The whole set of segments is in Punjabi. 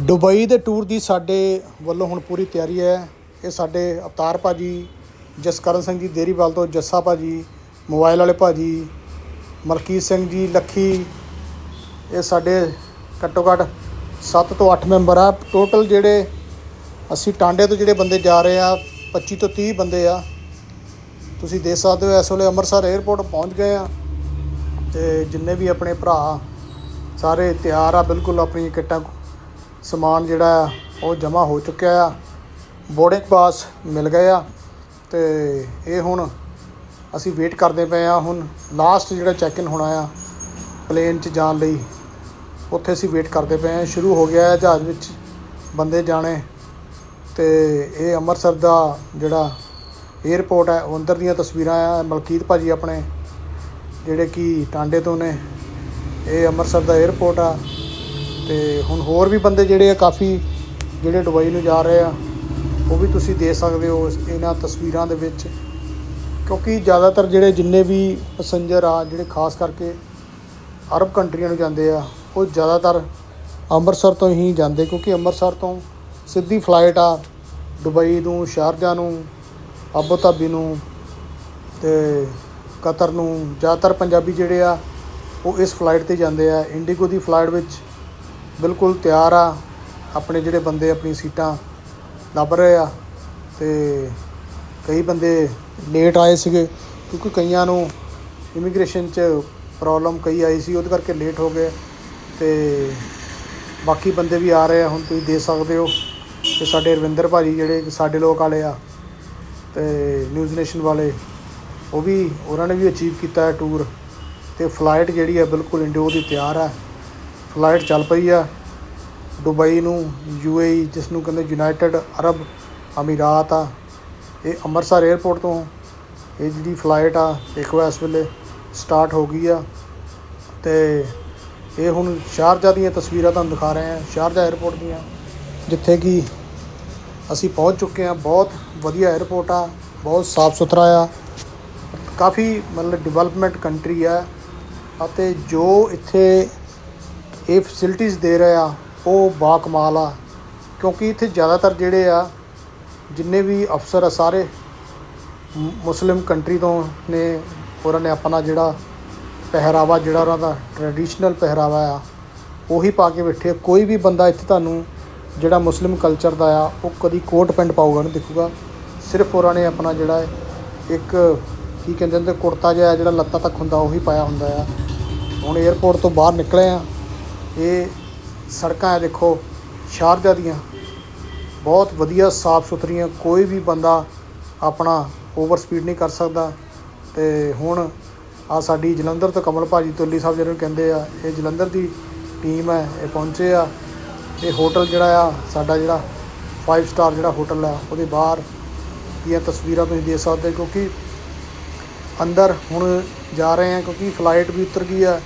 ਦੁਬਈ ਦੇ ਟੂਰ ਦੀ ਸਾਡੇ ਵੱਲੋਂ ਹੁਣ ਪੂਰੀ ਤਿਆਰੀ ਹੈ। ਇਹ ਸਾਡੇ ਅਵਤਾਰ ਭਾਜੀ, ਜਸਕਰਨ ਸਿੰਘ ਜੀ ਦੇਰੀਵਾਲ ਤੋਂ ਜੱਸਾ ਭਾਜੀ, ਮੋਬਾਈਲ ਵਾਲੇ ਭਾਜੀ, ਮਲਕੀਤ ਸਿੰਘ ਜੀ ਲੱਖੀ, ਇਹ ਸਾਡੇ ਘੱਟੋ ਘੱਟ 7 ਤੋਂ 8 ਮੈਂਬਰ ਆ। ਟੋਟਲ ਜਿਹੜੇ ਅਸੀਂ ਟਾਂਡੇ ਤੋਂ ਜਿਹੜੇ ਬੰਦੇ ਜਾ ਰਹੇ ਆ 25 ਤੋਂ 30 ਬੰਦੇ ਆ। ਤੁਸੀਂ ਦੇਖ ਸਕਦੇ ਹੋ ਇਸ ਵੇਲੇ ਅੰਮ੍ਰਿਤਸਰ 에ਅਰਪੋਰਟ ਪਹੁੰਚ ਗਏ ਆ। ਤੇ ਜਿੰਨੇ ਵੀ ਆਪਣੇ ਭਰਾ ਸਾਰੇ ਤਿਆਰ ਆ, ਬਿਲਕੁਲ ਆਪਣੀਆਂ ਕਿੱਟਾਂ ਸਮਾਨ ਜਿਹੜਾ ਆ ਉਹ ਜਮ੍ਹਾਂ ਹੋ ਚੁੱਕਿਆ ਆ। ਬੋਰਡਿੰਗ ਪਾਸ ਮਿਲ ਗਏ ਆ ਤੇ ਇਹ ਹੁਣ ਅਸੀਂ ਵੇਟ ਕਰਦੇ ਪਏ ਆ। ਹੁਣ ਲਾਸਟ ਜਿਹੜਾ ਚੈੱਕ ਇਨ ਹੋਣਾ ਆ ਪਲੇਨ 'ਚ ਜਾਣ ਲਈ, ਉੱਥੇ ਅਸੀਂ ਵੇਟ ਕਰਦੇ ਪਏ ਆ। ਸ਼ੁਰੂ ਹੋ ਗਿਆ ਹੈ ਜਹਾਜ਼ ਵਿੱਚ ਬੰਦੇ ਜਾਣੇ ਤੇ ਇਹ ਅੰਮ੍ਰਿਤਸਰ ਦਾ ਜਿਹੜਾ 에ਅਰਪੋਰਟ ਹੈ, ਉਹ ਅੰਦਰ ਦੀਆਂ ਤਸਵੀਰਾਂ ਆ। ਮਲਕੀਤ ਭਾਜੀ ਆਪਣੇ, ਜਿਹੜੇ ਕਿ ਟਾਂਡੇ ਤੋਂ ਨੇ, ਇਹ ਅੰਮ੍ਰਿਤਸਰ ਦਾ 에ਅਰਪੋਰਟ ਆ। ਤੇ ਹੁਣ ਹੋਰ ਵੀ ਬੰਦੇ ਜਿਹੜੇ ਆ ਕਾਫੀ ਜਿਹੜੇ ਦੁਬਈ ਨੂੰ ਜਾ ਰਹੇ ਆ, ਉਹ ਵੀ ਤੁਸੀਂ ਦੇ ਸਕਦੇ ਹੋ ਇਸ- ਇਹਨਾਂ ਤਸਵੀਰਾਂ ਦੇ ਵਿੱਚ। ਕਿਉਂਕਿ ਜ਼ਿਆਦਾਤਰ ਜਿਹੜੇ ਜਿੰਨੇ ਵੀ ਪੈਸੇਂਜਰ ਆ, ਜਿਹੜੇ ਖਾਸ ਕਰਕੇ ਅਰਬ ਕੰਟਰੀਆਂ ਨੂੰ ਜਾਂਦੇ ਆ, ਉਹ ਜ਼ਿਆਦਾਤਰ ਅੰਮ੍ਰਿਤਸਰ ਤੋਂ ਹੀ ਜਾਂਦੇ। ਕਿਉਂਕਿ ਅੰਮ੍ਰਿਤਸਰ ਤੋਂ ਸਿੱਧੀ ਫਲਾਈਟ ਆ ਦੁਬਈ ਨੂੰ, ਸ਼ਾਰਜਾ ਨੂੰ ਆਬੂ ਧਾਬੀ ਨੂੰ ਤੇ ਕਤਰ ਨੂੰ। ਜ਼ਿਆਦਾਤਰ ਪੰਜਾਬੀ ਜਿਹੜੇ ਆ, ਉਹ ਇਸ ਫਲਾਈਟ ਤੇ ਜਾਂਦੇ ਆ। ਇੰਡੀਗੋ ਦੀ ਫਲਾਈਟ ਵਿੱਚ ਬਿਲਕੁਲ ਤਿਆਰ ਆ। ਆਪਣੇ ਜਿਹੜੇ ਬੰਦੇ ਆਪਣੀ ਸੀਟਾਂ ਲੱਭ ਰਹੇ ਆ ਤੇ ਕਈ ਬੰਦੇ ਲੇਟ ਆਏ ਸੀਗੇ ਕਿਉਂਕਿ ਕਈਆਂ ਨੂੰ ਇਮੀਗ੍ਰੇਸ਼ਨ 'ਚ ਪ੍ਰੋਬਲਮ ਕਈ ਆਈ ਸੀ, ਉਹਦੇ ਕਰਕੇ ਲੇਟ ਹੋ ਗਏ ਤੇ ਬਾਕੀ ਬੰਦੇ ਵੀ ਆ ਰਹੇ ਆ, ਹੁਣ ਤੁਸੀਂ ਦੇ ਸਕਦੇ ਹੋ ਕਿ ਸਾਡੇ ਰਵਿੰਦਰ ਭਾਜੀ ਜਿਹੜੇ ਸਾਡੇ ਲੋਕ ਵਾਲੇ ਆ ਤੇ ਨਿਊਜ਼ ਨੇਸ਼ਨ ਵਾਲੇ, ਉਹ ਵੀ, ਉਹਨਾਂ ਨੇ ਵੀ ਅਚੀਵ ਕੀਤਾ ਹੈ ਟੂਰ ਤੇ ਫਲਾਈਟ ਜਿਹੜੀ ਹੈ ਬਿਲਕੁਲ ਇੰਡੀਗੋ ਦੀ ਤਿਆਰ ਹੈ। ਫਲਾਈਟ ਚੱਲ ਪਈ ਆ। ਦੁਬਈ ਨੂੰ ਯੂਏਈ ਜਿਸ ਨੂੰ ਕਹਿੰਦੇ ਯੂਨਾਈਟਿਡ ਅਰਬ ਅਮੀਰਾਤ ਆ, ਇਹ ਅੰਮ੍ਰਿਤਸਰ 에ਅਰਪੋਰਟ ਤੋਂ ਇਹ ਜਿਹੜੀ ਫਲਾਈਟ ਆ ਦੇਖੋ ਇਸ ਵੇਲੇ ਸਟਾਰਟ ਹੋ ਗਈ ਆ। ਤੇ ਇਹ ਹੁਣ ਸ਼ਾਰਜਾ ਦੀਆਂ ਤਸਵੀਰਾਂ ਤੁਹਾਨੂੰ ਦਿਖਾ ਰਹੇ ਹਾਂ ਸ਼ਾਰਜਾ 에ਅਰਪੋਰਟ ਦੀਆਂ, ਜਿੱਥੇ ਕਿ ਅਸੀਂ ਪਹੁੰਚ ਚੁੱਕੇ ਹਾਂ ਬਹੁਤ ਵਧੀਆ 에ਅਰਪੋਰਟ ਆ, ਬਹੁਤ ਸਾਫ਼ ਸੁਥਰਾ ਆ। ਕਾਫੀ ਮਤਲਬ ਡਿਵੈਲਪਮੈਂਟ ਕੰਟਰੀ ਆ। ਅਤੇ ਜੋ ਇੱਥੇ ਇਹ ਫੈਸਿਲਿਟੀਜ਼ ਦੇ ਰਹੇ ਆ, ਉਹ ਬਾ ਕਮਾਲ ਆ। ਕਿਉਂਕਿ ਇੱਥੇ ਜ਼ਿਆਦਾਤਰ ਜਿਹੜੇ ਆ, ਜਿੰਨੇ ਵੀ ਅਫਸਰ ਆ ਸਾਰੇ ਮੁਸਲਿਮ ਕੰਟਰੀ ਤੋਂ ਨੇ, ਉਹਨਾਂ ਨੇ ਆਪਣਾ ਜਿਹੜਾ ਪਹਿਰਾਵਾ, ਜਿਹੜਾ ਉਹਨਾਂ ਦਾ ਟ੍ਰੈਡੀਸ਼ਨਲ ਪਹਿਰਾਵਾ ਆ, ਉਹੀ ਪਾ ਕੇ ਬੈਠੇ ਆ। ਕੋਈ ਵੀ ਬੰਦਾ ਇੱਥੇ ਤੁਹਾਨੂੰ ਜਿਹੜਾ ਮੁਸਲਿਮ ਕਲਚਰ ਦਾ ਆ, ਉਹ ਕਦੀ ਕੋਟ ਪੈਂਟ ਪਾਊਗਾ, ਨਹੀਂ ਦਿਖੂਗਾ। ਸਿਰਫ ਉਹਨਾਂ ਨੇ ਆਪਣਾ ਜਿਹੜਾ ਇੱਕ, ਕੀ ਕਹਿੰਦੇ ਹੁੰਦੇ, ਕੁੜਤਾ ਜਿਹਾ, ਜਿਹੜਾ ਲੱਤਾਂ ਤੱਕ ਹੁੰਦਾ, ਉਹੀ ਪਾਇਆ ਹੁੰਦਾ ਆ। ਹੁਣ 에ਅਰਪੋਰਟ ਤੋਂ ਬਾਹਰ ਨਿਕਲੇ ਆ ਇਹ ਸੜਕਾਂ ਹੈ, ਦੇਖੋ, ਸ਼ਾਰਜਾ ਦੀਆਂ। ਬਹੁਤ ਵਧੀਆ, ਸਾਫ਼ ਸੁਥਰੀਆਂ, ਕੋਈ ਵੀ ਬੰਦਾ ਆਪਣਾ ਓਵਰ ਸਪੀਡ ਨਹੀਂ ਕਰ ਸਕਦਾ। ਤੇ ਹੁਣ ਆ ਸਾਡੀ ਜਲੰਧਰ ਤੋਂ ਕਮਲ ਭਾਜੀ ਤੁੱਲੀ ਸਾਹਿਬ ਜਿਹਨੂੰ ਕਹਿੰਦੇ ਆ, ਇਹ ਜਲੰਧਰ ਦੀ ਟੀਮ ਹੈ, ਇਹ ਪਹੁੰਚੇ ਆ। ਇਹ ਹੋਟਲ ਜਿਹੜਾ ਆ, ਸਾਡਾ ਜਿਹੜਾ 5 ਸਟਾਰ ਜਿਹੜਾ ਹੋਟਲ ਆ, ਉਹਦੇ ਬਾਹਰ ਦੀਆਂ ਤਸਵੀਰਾਂ ਤੁਸੀਂ ਦੇਖ ਸਕਦੇ ਕਿਉਂਕਿ ਅੰਦਰ ਹੁਣ ਜਾ ਰਹੇ ਆ ਕਿਉਂਕਿ ਫਲਾਈਟ ਵੀ ਉਤਰ ਗਈ ਆ।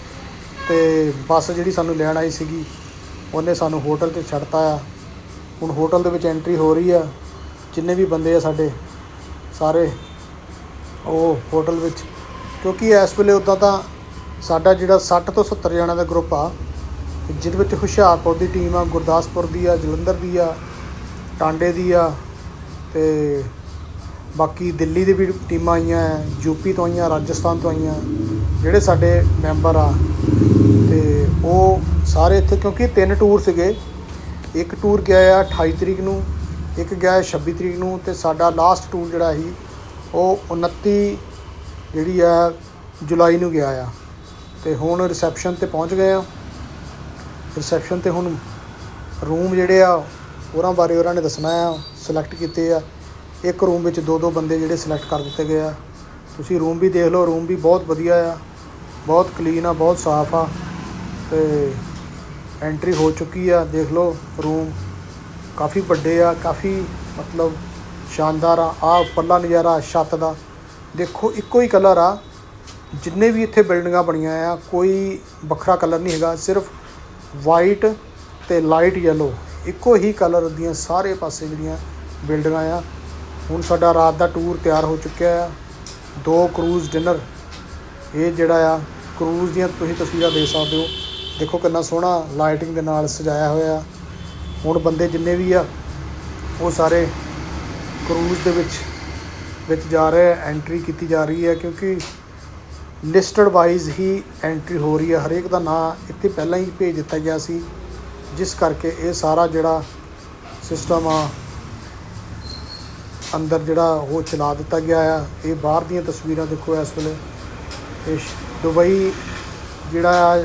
ਤੇ ਬੱਸ ਜਿਹੜੀ ਸਾਨੂੰ ਲੈਣ ਆਈ ਸੀਗੀ, ਉਹਨੇ ਸਾਨੂੰ ਹੋਟਲ ਤੇ ਛੱਡਤਾ ਆ। ਹੁਣ ਹੋਟਲ ਦੇ ਵਿੱਚ ਐਂਟਰੀ ਹੋ ਰਹੀ ਆ। ਜਿੰਨੇ ਵੀ ਬੰਦੇ ਆ ਸਾਡੇ, ਸਾਰੇ ਉਹ ਹੋਟਲ ਵਿੱਚ। ਕਿਉਂਕਿ ਇਸ ਵੇਲੇ ਉਦਾਂ ਤਾਂ ਸਾਡਾ ਜਿਹੜਾ 60 ਤੋਂ 70 ਜਣਾਂ ਦਾ ਗਰੁੱਪ ਆ, ਜਿਹਦੇ ਵਿੱਚ ਹੁਸ਼ਿਆਰਪੁਰ ਦੀ ਟੀਮ ਆ, ਗੁਰਦਾਸਪੁਰ ਦੀ ਆ, ਜਲੰਧਰ ਦੀ ਆ, ਟਾਂਡੇ ਦੀ ਆ ਤੇ ਬਾਕੀ ਦਿੱਲੀ ਦੀ ਵੀ ਟੀਮਾਂ ਆਈਆਂ ਹੈ ਯੂਪੀ ਤੋਂ ਆਈਆਂ, ਰਾਜਸਥਾਨ ਤੋਂ ਆਈਆਂ। ਜਿਹੜੇ ਸਾਡੇ ਮੈਂਬਰ ਆ, ਤੇ ਉਹ ਸਾਰੇ ਇੱਥੇ ਕਿਉਂਕਿ ਤਿੰਨ ਟੂਰ ਸੀਗੇ। ਇੱਕ ਟੂਰ ਗਿਆ ਆ 28 ਤਰੀਕ ਨੂੰ, ਇੱਕ ਗਿਆ ਹੈ 26 ਤਰੀਕ ਨੂੰ, ਤੇ ਸਾਡਾ ਲਾਸਟ ਟੂਰ ਜਿਹੜਾ ਸੀ, ਉਹ 29 ਜਿਹੜੀ ਆ ਜੁਲਾਈ ਨੂੰ ਗਿਆ ਆ। ਤੇ ਹੁਣ ਰਿਸੈਪਸ਼ਨ ਤੇ ਪਹੁੰਚ ਗਏ ਆ। ਰਿਸੈਪਸ਼ਨ ਤੇ ਹੁਣ ਰੂਮ ਜਿਹੜੇ ਆ, ਉਹਨਾਂ ਬਾਰੇ ਉਹਨਾਂ ਨੇ ਦੱਸਣਾ ਆ ਸਿਲੈਕਟ ਕੀਤੇ ਆ। ਇੱਕ ਰੂਮ ਵਿੱਚ ਦੋ ਦੋ ਬੰਦੇ ਜਿਹੜੇ ਸਿਲੈਕਟ ਕਰ ਦਿੱਤੇ ਗਏ ਆ। ਤੁਸੀਂ ਰੂਮ ਵੀ ਦੇਖ ਲਓ ਰੂਮ ਵੀ ਬਹੁਤ ਵਧੀਆ ਆ। ਬਹੁਤ ਕਲੀਨ ਆ, ਬਹੁਤ ਸਾਫ਼ ਆ ਤੇ ਐਂਟਰੀ ਹੋ ਚੁੱਕੀ ਆ, ਦੇਖ ਲਓ ਰੂਮ ਕਾਫੀ ਵੱਡੇ ਆ, ਕਾਫੀ ਮਤਲਬ ਸ਼ਾਨਦਾਰ ਆ ਆ ਪੱਲਾ ਨਜ਼ਾਰਾ ਛੱਤ ਦਾ। ਦੇਖੋ ਇੱਕੋ ਹੀ ਕਲਰ ਆ, ਜਿੰਨੇ ਵੀ ਇੱਥੇ ਬਿਲਡਿੰਗਾਂ ਬਣੀਆਂ ਆ, ਕੋਈ ਵੱਖਰਾ ਕਲਰ ਨਹੀਂ ਹੈਗਾ, ਸਿਰਫ ਵਾਈਟ ਤੇ ਲਾਈਟ ਯੈਲੋ ਇੱਕੋ ਹੀ ਕਲਰ ਦੀਆਂ ਸਾਰੇ ਪਾਸੇ ਜਿਹੜੀਆਂ ਬਿਲਡਿੰਗਾਂ ਆ। ਹੁਣ ਸਾਡਾ ਰਾਤ ਦਾ ਟੂਰ ਤਿਆਰ ਹੋ ਚੁੱਕਿਆ ਆ, ਦੋ ਕਰੂਜ਼ ਡਿਨਰ ਇਹ ਜਿਹੜਾ ਆ ਕਰੂਜ਼ ਦੀਆਂ ਤੁਸੀਂ ਤਸਵੀਰਾਂ ਦੇਖ ਸਕਦੇ ਹੋ। ਦੇਖੋ ਕਿੰਨਾ ਸੋਹਣਾ ਲਾਈਟਿੰਗ ਦੇ ਨਾਲ ਸਜਾਇਆ ਹੋਇਆ। ਹੁਣ ਬੰਦੇ ਜਿੰਨੇ ਵੀ ਆ, ਉਹ ਸਾਰੇ ਕਰੂਜ਼ ਦੇ ਵਿੱਚ ਵਿੱਚ ਜਾ ਰਹੇ ਆ ਐਂਟਰੀ ਕੀਤੀ ਜਾ ਰਹੀ ਹੈ ਕਿਉਂਕਿ ਲਿਸਟਡ ਵਾਈਜ਼ ਹੀ ਐਂਟਰੀ ਹੋ ਰਹੀ ਹੈ ਹਰੇਕ ਦਾ ਨਾਂ ਇੱਥੇ ਪਹਿਲਾਂ ਹੀ ਭੇਜ ਦਿੱਤਾ ਗਿਆ ਸੀ, ਜਿਸ ਕਰਕੇ ਇਹ ਸਾਰਾ ਜਿਹੜਾ ਸਿਸਟਮ ਆ, ਅੰਦਰ ਜਿਹੜਾ ਉਹ ਚਲਾ ਦਿੱਤਾ ਗਿਆ ਆ। ਇਹ ਬਾਹਰ ਦੀਆਂ ਤਸਵੀਰਾਂ ਦੇਖੋ ਇਸ ਵੇਲੇ। ਇਹ ਦੁਬਈ ਜਿਹੜਾ ਆ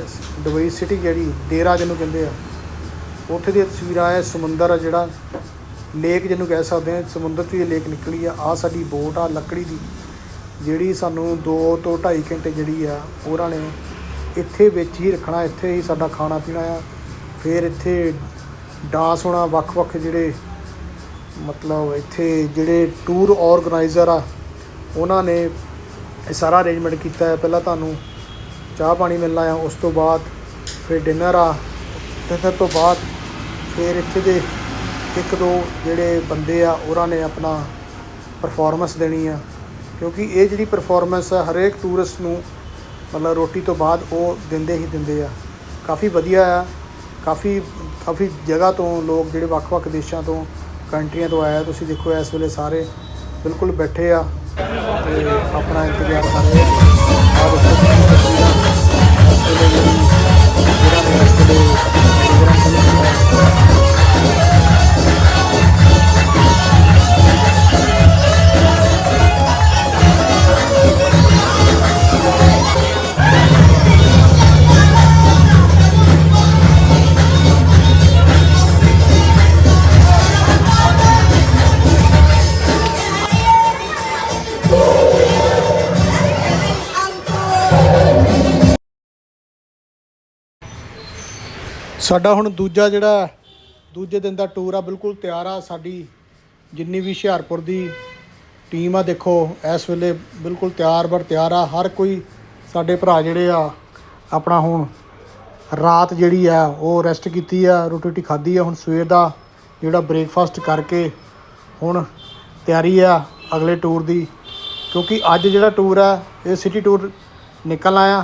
ਦੁਬਈ ਸਿਟੀ ਜਿਹੜੀ ਡੇਰਾ ਜਿਹਨੂੰ ਕਹਿੰਦੇ ਆ, ਉੱਥੇ ਦੀਆਂ ਤਸਵੀਰਾਂ ਆ ਸਮੁੰਦਰ ਆ ਜਿਹੜਾ, ਲੇਕ ਜਿਹਨੂੰ ਕਹਿ ਸਕਦੇ ਆ, ਸਮੁੰਦਰ 'ਚ ਇਹ ਲੇਕ ਨਿਕਲੀ ਆ ਆ ਸਾਡੀ ਬੋਟ ਆ, ਲੱਕੜੀ ਦੀ, ਜਿਹੜੀ ਸਾਨੂੰ 2 ਤੋਂ 2.5 ਘੰਟੇ ਜਿਹੜੀ ਆ ਉਹਨਾਂ ਨੇ ਇੱਥੇ ਵਿੱਚ ਹੀ ਰੱਖਣਾ, ਇੱਥੇ ਹੀ ਸਾਡਾ ਖਾਣਾ ਪੀਣਾ ਆ, ਫਿਰ ਇੱਥੇ ਡਾਂਸ ਹੋਣਾ ਵੱਖ-ਵੱਖ ਜਿਹੜੇ ਮਤਲਬ ਇੱਥੇ ਜਿਹੜੇ ਟੂਰ ਆਰਗੇਨਾਈਜ਼ਰ ਆ, ਉਹਨਾਂ ਨੇ ਇਹ ਸਾਰਾ ਅਰੇਂਜਮੈਂਟ ਕੀਤਾ ਹੈ। ਪਹਿਲਾਂ ਤੁਹਾਨੂੰ ਚਾਹ ਪਾਣੀ ਮਿਲਣਾ ਆ ਉਸ ਤੋਂ ਬਾਅਦ ਫਿਰ ਡਿਨਰ ਆ ਡਿਨਰ ਤੋਂ ਬਾਅਦ ਫਿਰ ਇੱਥੇ ਦੇ ਇੱਕ ਦੋ ਜਿਹੜੇ ਬੰਦੇ ਆ, ਉਹਨਾਂ ਨੇ ਆਪਣਾ ਪਰਫਾਰਮੈਂਸ ਦੇਣੀ ਆ। ਕਿਉਂਕਿ ਇਹ ਜਿਹੜੀ ਪਰਫਾਰਮੈਂਸ ਆ, ਹਰੇਕ ਟੂਰਿਸਟ ਨੂੰ ਮਤਲਬ ਰੋਟੀ ਤੋਂ ਬਾਅਦ ਉਹ ਦਿੰਦੇ ਹੀ ਦਿੰਦੇ ਆ। ਕਾਫੀ ਵਧੀਆ ਆ। ਕਾਫੀ ਕਾਫੀ ਜਗ੍ਹਾ ਤੋਂ ਲੋਕ ਜਿਹੜੇ ਵੱਖ-ਵੱਖ ਦੇਸ਼ਾਂ ਤੋਂ ਕੰਟਰੀਆਂ ਤੋਂ ਆਏ ਆ। ਤੁਸੀਂ ਦੇਖੋ, ਇਸ ਵੇਲੇ ਸਾਰੇ ਬਿਲਕੁਲ ਬੈਠੇ ਆ। ਤੇ ਆਪਣਾ ਇੰਤਜ਼ਾਰ ਕਰ ਰਹੇ ਆ। ਦੇਖੋ ਤਸਵੀਰਾਂ ਸਾਡਾ ਹੁਣ ਦੂਜਾ ਜਿਹੜਾ, ਦੂਜੇ ਦਿਨ ਦਾ ਟੂਰ ਆ, ਬਿਲਕੁਲ ਤਿਆਰ ਆ ਸਾਡੀ। ਜਿੰਨੀ ਵੀ ਹੁਸ਼ਿਆਰਪੁਰ ਦੀ ਟੀਮ ਆ, ਦੇਖੋ, ਇਸ ਵੇਲੇ ਬਿਲਕੁਲ ਤਿਆਰ ਬਰ ਤਿਆਰ ਆ। ਹਰ ਕੋਈ ਸਾਡੇ ਭਰਾ ਜਿਹੜੇ ਆ, ਆਪਣਾ ਹੁਣ ਰਾਤ ਜਿਹੜੀ ਆ, ਉਹ ਰੈਸਟ ਕੀਤੀ ਆ, ਰੋਟੀ ਰੋਟੀ ਖਾਧੀ ਆ। ਹੁਣ ਸਵੇਰ ਦਾ ਜਿਹੜਾ ਬ੍ਰੇਕਫਾਸਟ ਕਰਕੇ ਹੁਣ ਤਿਆਰੀ ਆ ਅਗਲੇ ਟੂਰ ਦੀ। ਕਿਉਂਕਿ ਅੱਜ ਜਿਹੜਾ ਟੂਰ ਆ, ਇਹ ਸਿਟੀ ਟੂਰ ਨਿਕਲ ਆਇਆ।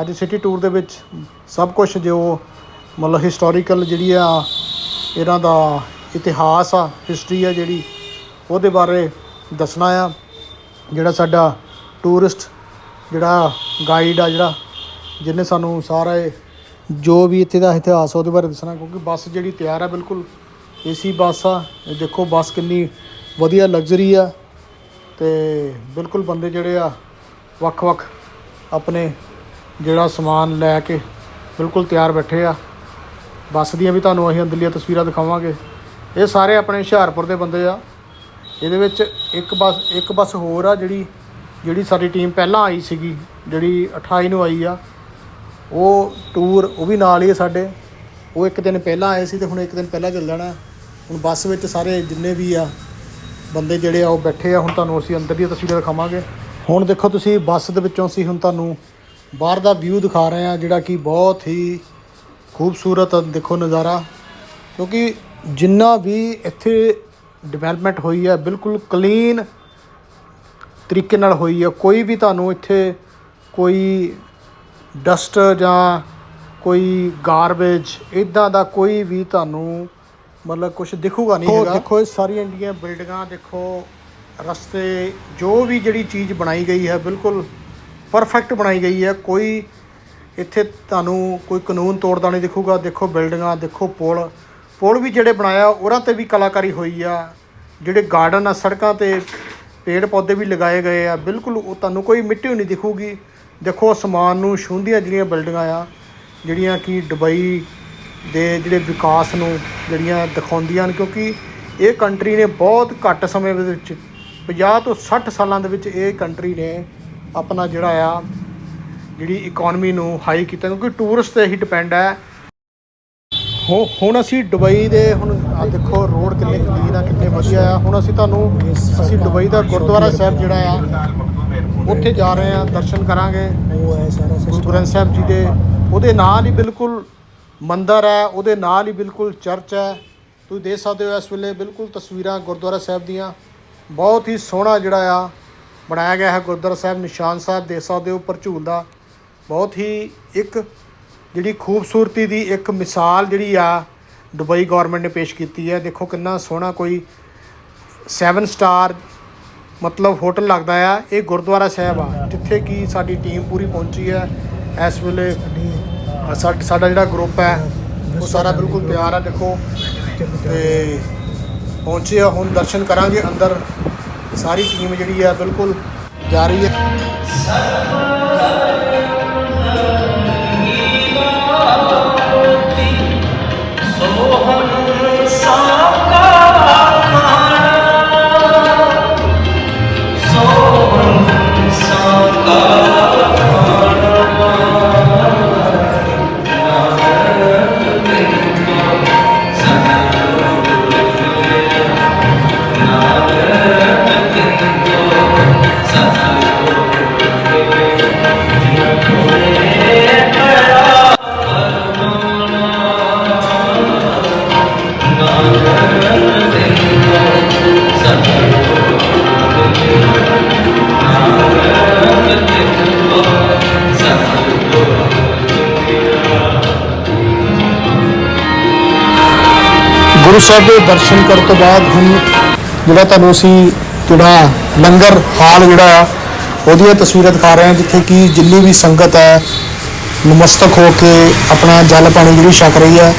ਅੱਜ ਸਿਟੀ ਟੂਰ ਦੇ ਵਿੱਚ ਸਭ ਕੁਝ ਜੋ ਮਤਲਬ ਹਿਸਟੋਰੀਕਲ ਜਿਹੜੀ ਆ, ਇਹਨਾਂ ਦਾ ਇਤਿਹਾਸ ਆ ਹਿਸਟਰੀ ਆ ਜਿਹੜੀ, ਉਹਦੇ ਬਾਰੇ ਦੱਸਣਾ ਆ। ਜਿਹੜਾ ਸਾਡਾ ਟੂਰਿਸਟ ਜਿਹੜਾ ਗਾਈਡ ਆ, ਜਿਹੜਾ ਜਿਹਨੇ ਸਾਨੂੰ ਸਾਰਾ ਜੋ ਵੀ ਇੱਥੇ ਦਾ ਇਤਿਹਾਸ ਆ, ਉਹਦੇ ਬਾਰੇ ਦੱਸਣਾ, ਕਿਉਂਕਿ ਬੱਸ ਜਿਹੜੀ ਤਿਆਰ ਆ ਬਿਲਕੁਲ ਏਸੀ ਬੱਸ ਆ। ਦੇਖੋ ਬੱਸ ਕਿੰਨੀ ਵਧੀਆ ਲਗਜ਼ਰੀ ਆ ਤੇ ਬਿਲਕੁਲ ਬੰਦੇ ਜਿਹੜੇ ਆ, ਵੱਖ-ਵੱਖ ਆਪਣੇ ਜਿਹੜਾ ਸਮਾਨ ਲੈ ਕੇ ਬਿਲਕੁਲ ਤਿਆਰ ਬੈਠੇ ਆ। ਬੱਸ ਦੀਆਂ ਵੀ ਤੁਹਾਨੂੰ ਅਸੀਂ ਅੰਦਰਲੀਆਂ ਤਸਵੀਰਾਂ ਦਿਖਾਵਾਂਗੇ। ਇਹ ਸਾਰੇ ਆਪਣੇ ਹੁਸ਼ਿਆਰਪੁਰ ਦੇ ਬੰਦੇ ਆ। ਇਹਦੇ ਵਿੱਚ ਇੱਕ ਬੱਸ ਇੱਕ ਬੱਸ ਹੋਰ ਆ ਜਿਹੜੀ ਜਿਹੜੀ ਸਾਡੀ ਟੀਮ ਪਹਿਲਾਂ ਆਈ ਸੀਗੀ, ਜਿਹੜੀ 28 ਨੂੰ ਆਈ ਆ। ਉਹ ਟੂਰ, ਉਹ ਵੀ ਨਾਲ ਹੀ ਆ ਸਾਡੇ। ਉਹ ਇੱਕ ਦਿਨ ਪਹਿਲਾਂ ਆਏ ਸੀ ਤੇ ਹੁਣ ਇੱਕ ਦਿਨ ਪਹਿਲਾਂ ਚੱਲ ਜਾਣਾ। ਹੁਣ ਬੱਸ ਵਿੱਚ ਸਾਰੇ ਜਿੰਨੇ ਵੀ ਆ, ਬੰਦੇ ਜਿਹੜੇ ਆ ਉਹ ਬੈਠੇ ਆ। ਹੁਣ ਤੁਹਾਨੂੰ ਅਸੀਂ ਅੰਦਰ ਦੀਆਂ ਤਸਵੀਰਾਂ ਦਿਖਾਵਾਂਗੇ। ਹੁਣ ਦੇਖੋ ਤੁਸੀਂ ਬੱਸ ਦੇ ਵਿੱਚੋਂ ਅਸੀਂ ਹੁਣ ਤੁਹਾਨੂੰ ਬਾਹਰ ਦਾ ਵਿਊ ਦਿਖਾ ਰਹੇ ਆ, ਜਿਹੜਾ ਕਿ ਬਹੁਤ ਹੀ ਖੂਬਸੂਰਤ ਦੇਖੋ ਨਜ਼ਾਰਾ ਕਿਉਂਕਿ ਜਿੰਨਾ ਵੀ ਇੱਥੇ ਡਿਵੈਲਪਮੈਂਟ ਹੋਈ ਹੈ ਬਿਲਕੁਲ ਕਲੀਨ ਤਰੀਕੇ ਨਾਲ ਹੋਈ ਹੈ। ਕੋਈ ਵੀ ਤੁਹਾਨੂੰ ਇੱਥੇ ਕੋਈ ਡਸਟ ਜਾਂ ਕੋਈ ਗਾਰਬੇਜ ਇਦਾਂ ਦਾ ਕੋਈ ਵੀ ਤੁਹਾਨੂੰ ਮਤਲਬ ਕੁਝ ਦਿਖੂਗਾ ਨਹੀਂ ਹੈਗਾ। ਦੇਖੋ ਇਹ ਸਾਰੀਆਂ ਇੰਡੀਆਂ ਬਿਲਡਿੰਗਾਂ ਦੇਖੋ ਰਸਤੇ ਜੋ ਵੀ ਜਿਹੜੀ ਚੀਜ਼ ਬਣਾਈ ਗਈ ਹੈ ਬਿਲਕੁਲ ਪਰਫੈਕਟ ਬਣਾਈ ਗਈ ਹੈ। ਕੋਈ ਇੱਥੇ ਤੁਹਾਨੂੰ ਕੋਈ ਕਾਨੂੰਨ ਤੋੜਦਾ ਨਹੀਂ ਦਿਖੂਗਾ। ਦੇਖੋ ਬਿਲਡਿੰਗਾਂ, ਦੇਖੋ ਪੁਲ। ਪੁਲ ਵੀ ਜਿਹੜੇ ਬਣਾਇਆ ਉਹਨਾਂ ਤੇ ਵੀ ਕਲਾਕਾਰੀ ਹੋਈ ਆ। ਜਿਹੜੇ ਗਾਰਡਨ ਆ, ਸੜਕਾਂ ਤੇ ਪੇੜ ਪੌਦੇ ਵੀ ਲਗਾਏ ਗਏ ਆ। ਬਿਲਕੁਲ ਉਹ ਤੁਹਾਨੂੰ ਕੋਈ ਮਿੱਟੀ ਨਹੀਂ ਦਿਖੂਗੀ। ਦੇਖੋ ਅਸਮਾਨ ਨੂੰ ਛੂੰਹਦੀਆਂ ਜਿਹੜੀਆਂ ਬਿਲਡਿੰਗਾਂ ਆ, ਜਿਹੜੀਆਂ ਕਿ ਦੁਬਈ ਦੇ ਜਿਹੜੇ ਵਿਕਾਸ ਨੂੰ ਜਿਹੜੀਆਂ ਦਿਖਾਉਂਦੀਆਂ ਹਨ, ਕਿਉਂਕਿ ਇਹ ਕੰਟਰੀ ਨੇ ਬਹੁਤ ਘੱਟ ਸਮੇਂ ਦੇ ਵਿੱਚ 50 ਤੋਂ 60 ਸਾਲਾਂ ਦੇ ਵਿੱਚ ਇਹ ਕੰਟਰੀ ਨੇ ਆਪਣਾ ਜਿਹੜਾ ਆ ਜਿਹੜੀ ਇਕਨੋਮੀ ਨੂੰ ਹਾਈ ਕੀਤਾ, ਕਿਉਂਕਿ ਟੂਰਿਸਟ ਤੇ ਹੀ ਡਿਪੈਂਡ ਹੈ। ਹੋ, ਹੁਣ ਅਸੀਂ ਦੁਬਈ ਦੇ, ਹੁਣ ਆ ਦੇਖੋ ਰੋਡ ਕਿੰਨੇ ਕਲੀਨ ਆ, ਕਿੰਨੇ ਵਧੀਆ ਆ। ਹੁਣ ਅਸੀਂ ਤੁਹਾਨੂੰ, ਅਸੀਂ ਦੁਬਈ ਦਾ ਗੁਰਦੁਆਰਾ ਸਾਹਿਬ ਜਿਹੜਾ ਆ, ਉੱਥੇ ਜਾ ਰਹੇ ਆ, ਦਰਸ਼ਨ ਕਰਾਂਗੇ। ਉਹ ਹੈ ਸਾਰਾ ਗੁਰੂ ਗ੍ਰੰਥ ਸਾਹਿਬ ਜੀ ਦੇ, ਉਹਦੇ ਨਾਲ ਹੀ ਬਿਲਕੁਲ ਮੰਦਰ ਹੈ, ਉਹਦੇ ਨਾਲ ਹੀ ਬਿਲਕੁਲ ਚਰਚ ਹੈ। ਤੁਸੀਂ ਦੇਖ ਸਕਦੇ ਹੋ ਇਸ ਵੇਲੇ ਬਿਲਕੁਲ ਤਸਵੀਰਾਂ ਗੁਰਦੁਆਰਾ ਸਾਹਿਬ ਦੀਆਂ। ਬਹੁਤ ਹੀ ਸੋਹਣਾ ਜਿਹੜਾ ਆ, ਬਣਾਇਆ ਗਿਆ ਹੈ ਗੁਰਦੁਆਰਾ ਸਾਹਿਬ, ਨਿਸ਼ਾਨ ਸਾਹਿਬ, ਦੇਖ ਸਕਦੇ ਹੋ ਉੱਪਰ ਦਾ। ਬਹੁਤ ਹੀ ਇੱਕ ਜਿਹੜੀ ਖੂਬਸੂਰਤੀ ਦੀ ਇੱਕ ਮਿਸਾਲ ਜਿਹੜੀ ਆ ਦੁਬਈ ਗਵਰਨਮੈਂਟ ਨੇ ਪੇਸ਼ ਕੀਤੀ ਹੈ। ਦੇਖੋ ਕਿੰਨਾ ਸੋਹਣਾ ਕੋਈ 7 ਸਟਾਰ ਮਤਲਬ ਹੋਟਲ ਲੱਗਦਾ ਆ। ਇਹ ਗੁਰਦੁਆਰਾ ਸਾਹਿਬ ਆ। ਜਿੱਥੇ ਕਿ ਸਾਡੀ ਟੀਮ ਪੂਰੀ ਪਹੁੰਚੀ ਹੈ। ਇਸ ਵੇਲੇ ਸਾ- ਸਾਡਾ ਜਿਹੜਾ ਗਰੁੱਪ ਹੈ, ਉਹ ਸਾਰਾ ਬਿਲਕੁਲ ਤਿਆਰ ਆ। ਦੇਖੋ ਤੇ ਪਹੁੰਚੇ ਆ। ਹੁਣ ਦਰਸ਼ਨ ਕਰਾਂਗੇ। ਅੰਦਰ ਸਾਰੀ ਟੀਮ ਜਿਹੜੀ ਆ, ਬਿਲਕੁਲ ਜਾ ਰਹੀ ਹੈ। หันสองก็ ਸਾਹਿਬ ਦੇ ਦਰਸ਼ਨ ਕਰਨ ਤੋਂ ਬਾਅਦ ਹੁਣ ਜਿਹੜਾ ਤੁਹਾਨੂੰ ਅਸੀਂ ਜਿਹੜਾ ਲੰਗਰ, ਹਾਲ ਜਿਹੜਾ ਆ, ਉਹਦੀਆਂ ਤਸਵੀਰਾਂ ਦਿਖਾ ਰਹੇ ਹਾਂ, ਜਿੱਥੇ ਕਿ ਜਿੰਨੀ ਵੀ ਸੰਗਤ ਹੈ, ਨਮਸਤਕ ਹੋ ਕੇ ਆਪਣਾ ਜਲ ਪਾਣੀ ਜਿਹੜੀ ਛਕ ਰਹੀ ਹੈ।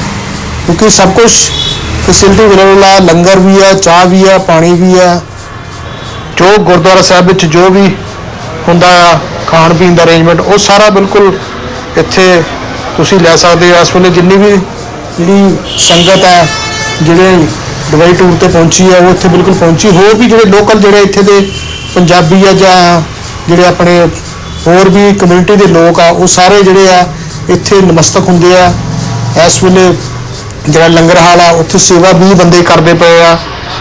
ਕਿਉਂਕਿ ਸਭ ਕੁਝ ਫੈਸਿਲਿਟੀ ਅਵੇਲੇਬਲ ਆ, ਲੰਗਰ ਵੀ ਹੈ, ਚਾਹ ਵੀ ਹੈ, ਪਾਣੀ ਵੀ ਹੈ। ਜੋ ਗੁਰਦੁਆਰਾ ਸਾਹਿਬ ਵਿੱਚ ਜੋ ਵੀ ਹੁੰਦਾ ਆ, ਖਾਣ ਪੀਣ ਦਾ ਅਰੇਂਜਮੈਂਟ ਉਹ ਸਾਰਾ ਬਿਲਕੁਲ ਇੱਥੇ ਤੁਸੀਂ ਲੈ ਸਕਦੇ ਹੋ। ਇਸ ਵੇਲੇ ਜਿੰਨੀ ਵੀ ਜਿਹੜੀ ਸੰਗਤ ਹੈ ਜਿਹੜੇ ਦੁਬਈ ਟੂਰ ਤੇ ਪਹੁੰਚੀ ਹੈ ਉਹ ਇੱਥੇ ਬਿਲਕੁਲ ਪਹੁੰਚੀ। ਹੋਰ ਵੀ ਜਿਹੜੇ ਲੋਕਲ ਜਿਹੜੇ ਇੱਥੇ ਦੇ ਪੰਜਾਬੀ ਆ ਜਾਂ ਜਿਹੜੇ ਆਪਣੇ ਹੋਰ ਵੀ ਕਮਿਊਨਿਟੀ ਦੇ ਲੋਕ ਆ, ਉਹ ਸਾਰੇ ਜਿਹੜੇ ਆ, ਇੱਥੇ ਨਮਸਤਕ ਹੁੰਦੇ ਆ। ਇਸ ਵੇਲੇ ਜਿਹੜਾ ਲੰਗਰ ਹਾਲ ਆ, ਉੱਥੇ ਸੇਵਾ ਵੀ ਬੰਦੇ ਕਰਦੇ ਪਏ ਆ,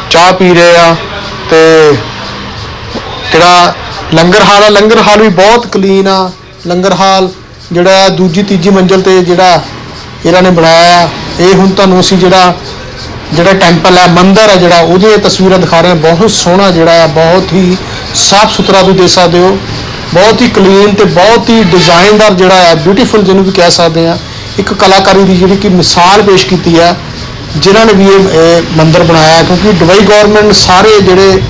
ਚਾਹ ਪੀ ਰਹੇ ਆ ਤੇ ਜਿਹੜਾ ਲੰਗਰ ਹਾਲ ਆ, ਲੰਗਰ ਹਾਲ ਵੀ ਬਹੁਤ ਕਲੀਨ ਆ। ਲੰਗਰ ਹਾਲ ਜਿਹੜਾ ਦੂਜੀ ਤੀਜੀ ਮੰਜ਼ਲ ਤੇ ਜਿਹੜਾ ਇਹਨਾਂ ਨੇ ਬਣਾਇਆ ਇਹ ਹੁਣ ਤੁਹਾਨੂੰ ਅਸੀਂ ਜਿਹੜਾ ਜਿਹੜਾ ਟੈਂਪਲ ਹੈ, ਮੰਦਿਰ ਹੈ ਜਿਹੜਾ ਉਹਦੀਆਂ ਤਸਵੀਰਾਂ ਦਿਖਾ ਰਹੇ ਹਾਂ। ਬਹੁਤ ਸੋਹਣਾ ਜਿਹੜਾ ਆ ਬਹੁਤ ਹੀ ਸਾਫ਼ ਸੁਥਰਾ ਤੁਸੀਂ ਦੇ ਸਕਦੇ ਹੋ। ਬਹੁਤ ਹੀ ਕਲੀਨ ਤੇ ਬਹੁਤ ਹੀ ਡਿਜ਼ਾਈਨਦਾਰ ਜਿਹੜਾ ਹੈ ਬਿਊਟੀਫੁਲ ਜਿਹਨੂੰ ਵੀ ਕਹਿ ਸਕਦੇ ਆ ਇੱਕ ਕਲਾਕਾਰੀ ਦੀ ਜਿਹੜੀ ਕਿ ਮਿਸਾਲ ਪੇਸ਼ ਕੀਤੀ ਹੈ, ਜਿਨ੍ਹਾਂ ਨੇ ਵੀ ਇਹ ਇਹ ਮੰਦਿਰ ਬਣਾਇਆ ਕਿਉਂਕਿ ਦੁਬਈ ਗਵਰਨਮੈਂਟ ਸਾਰੇ ਜਿਹੜੇ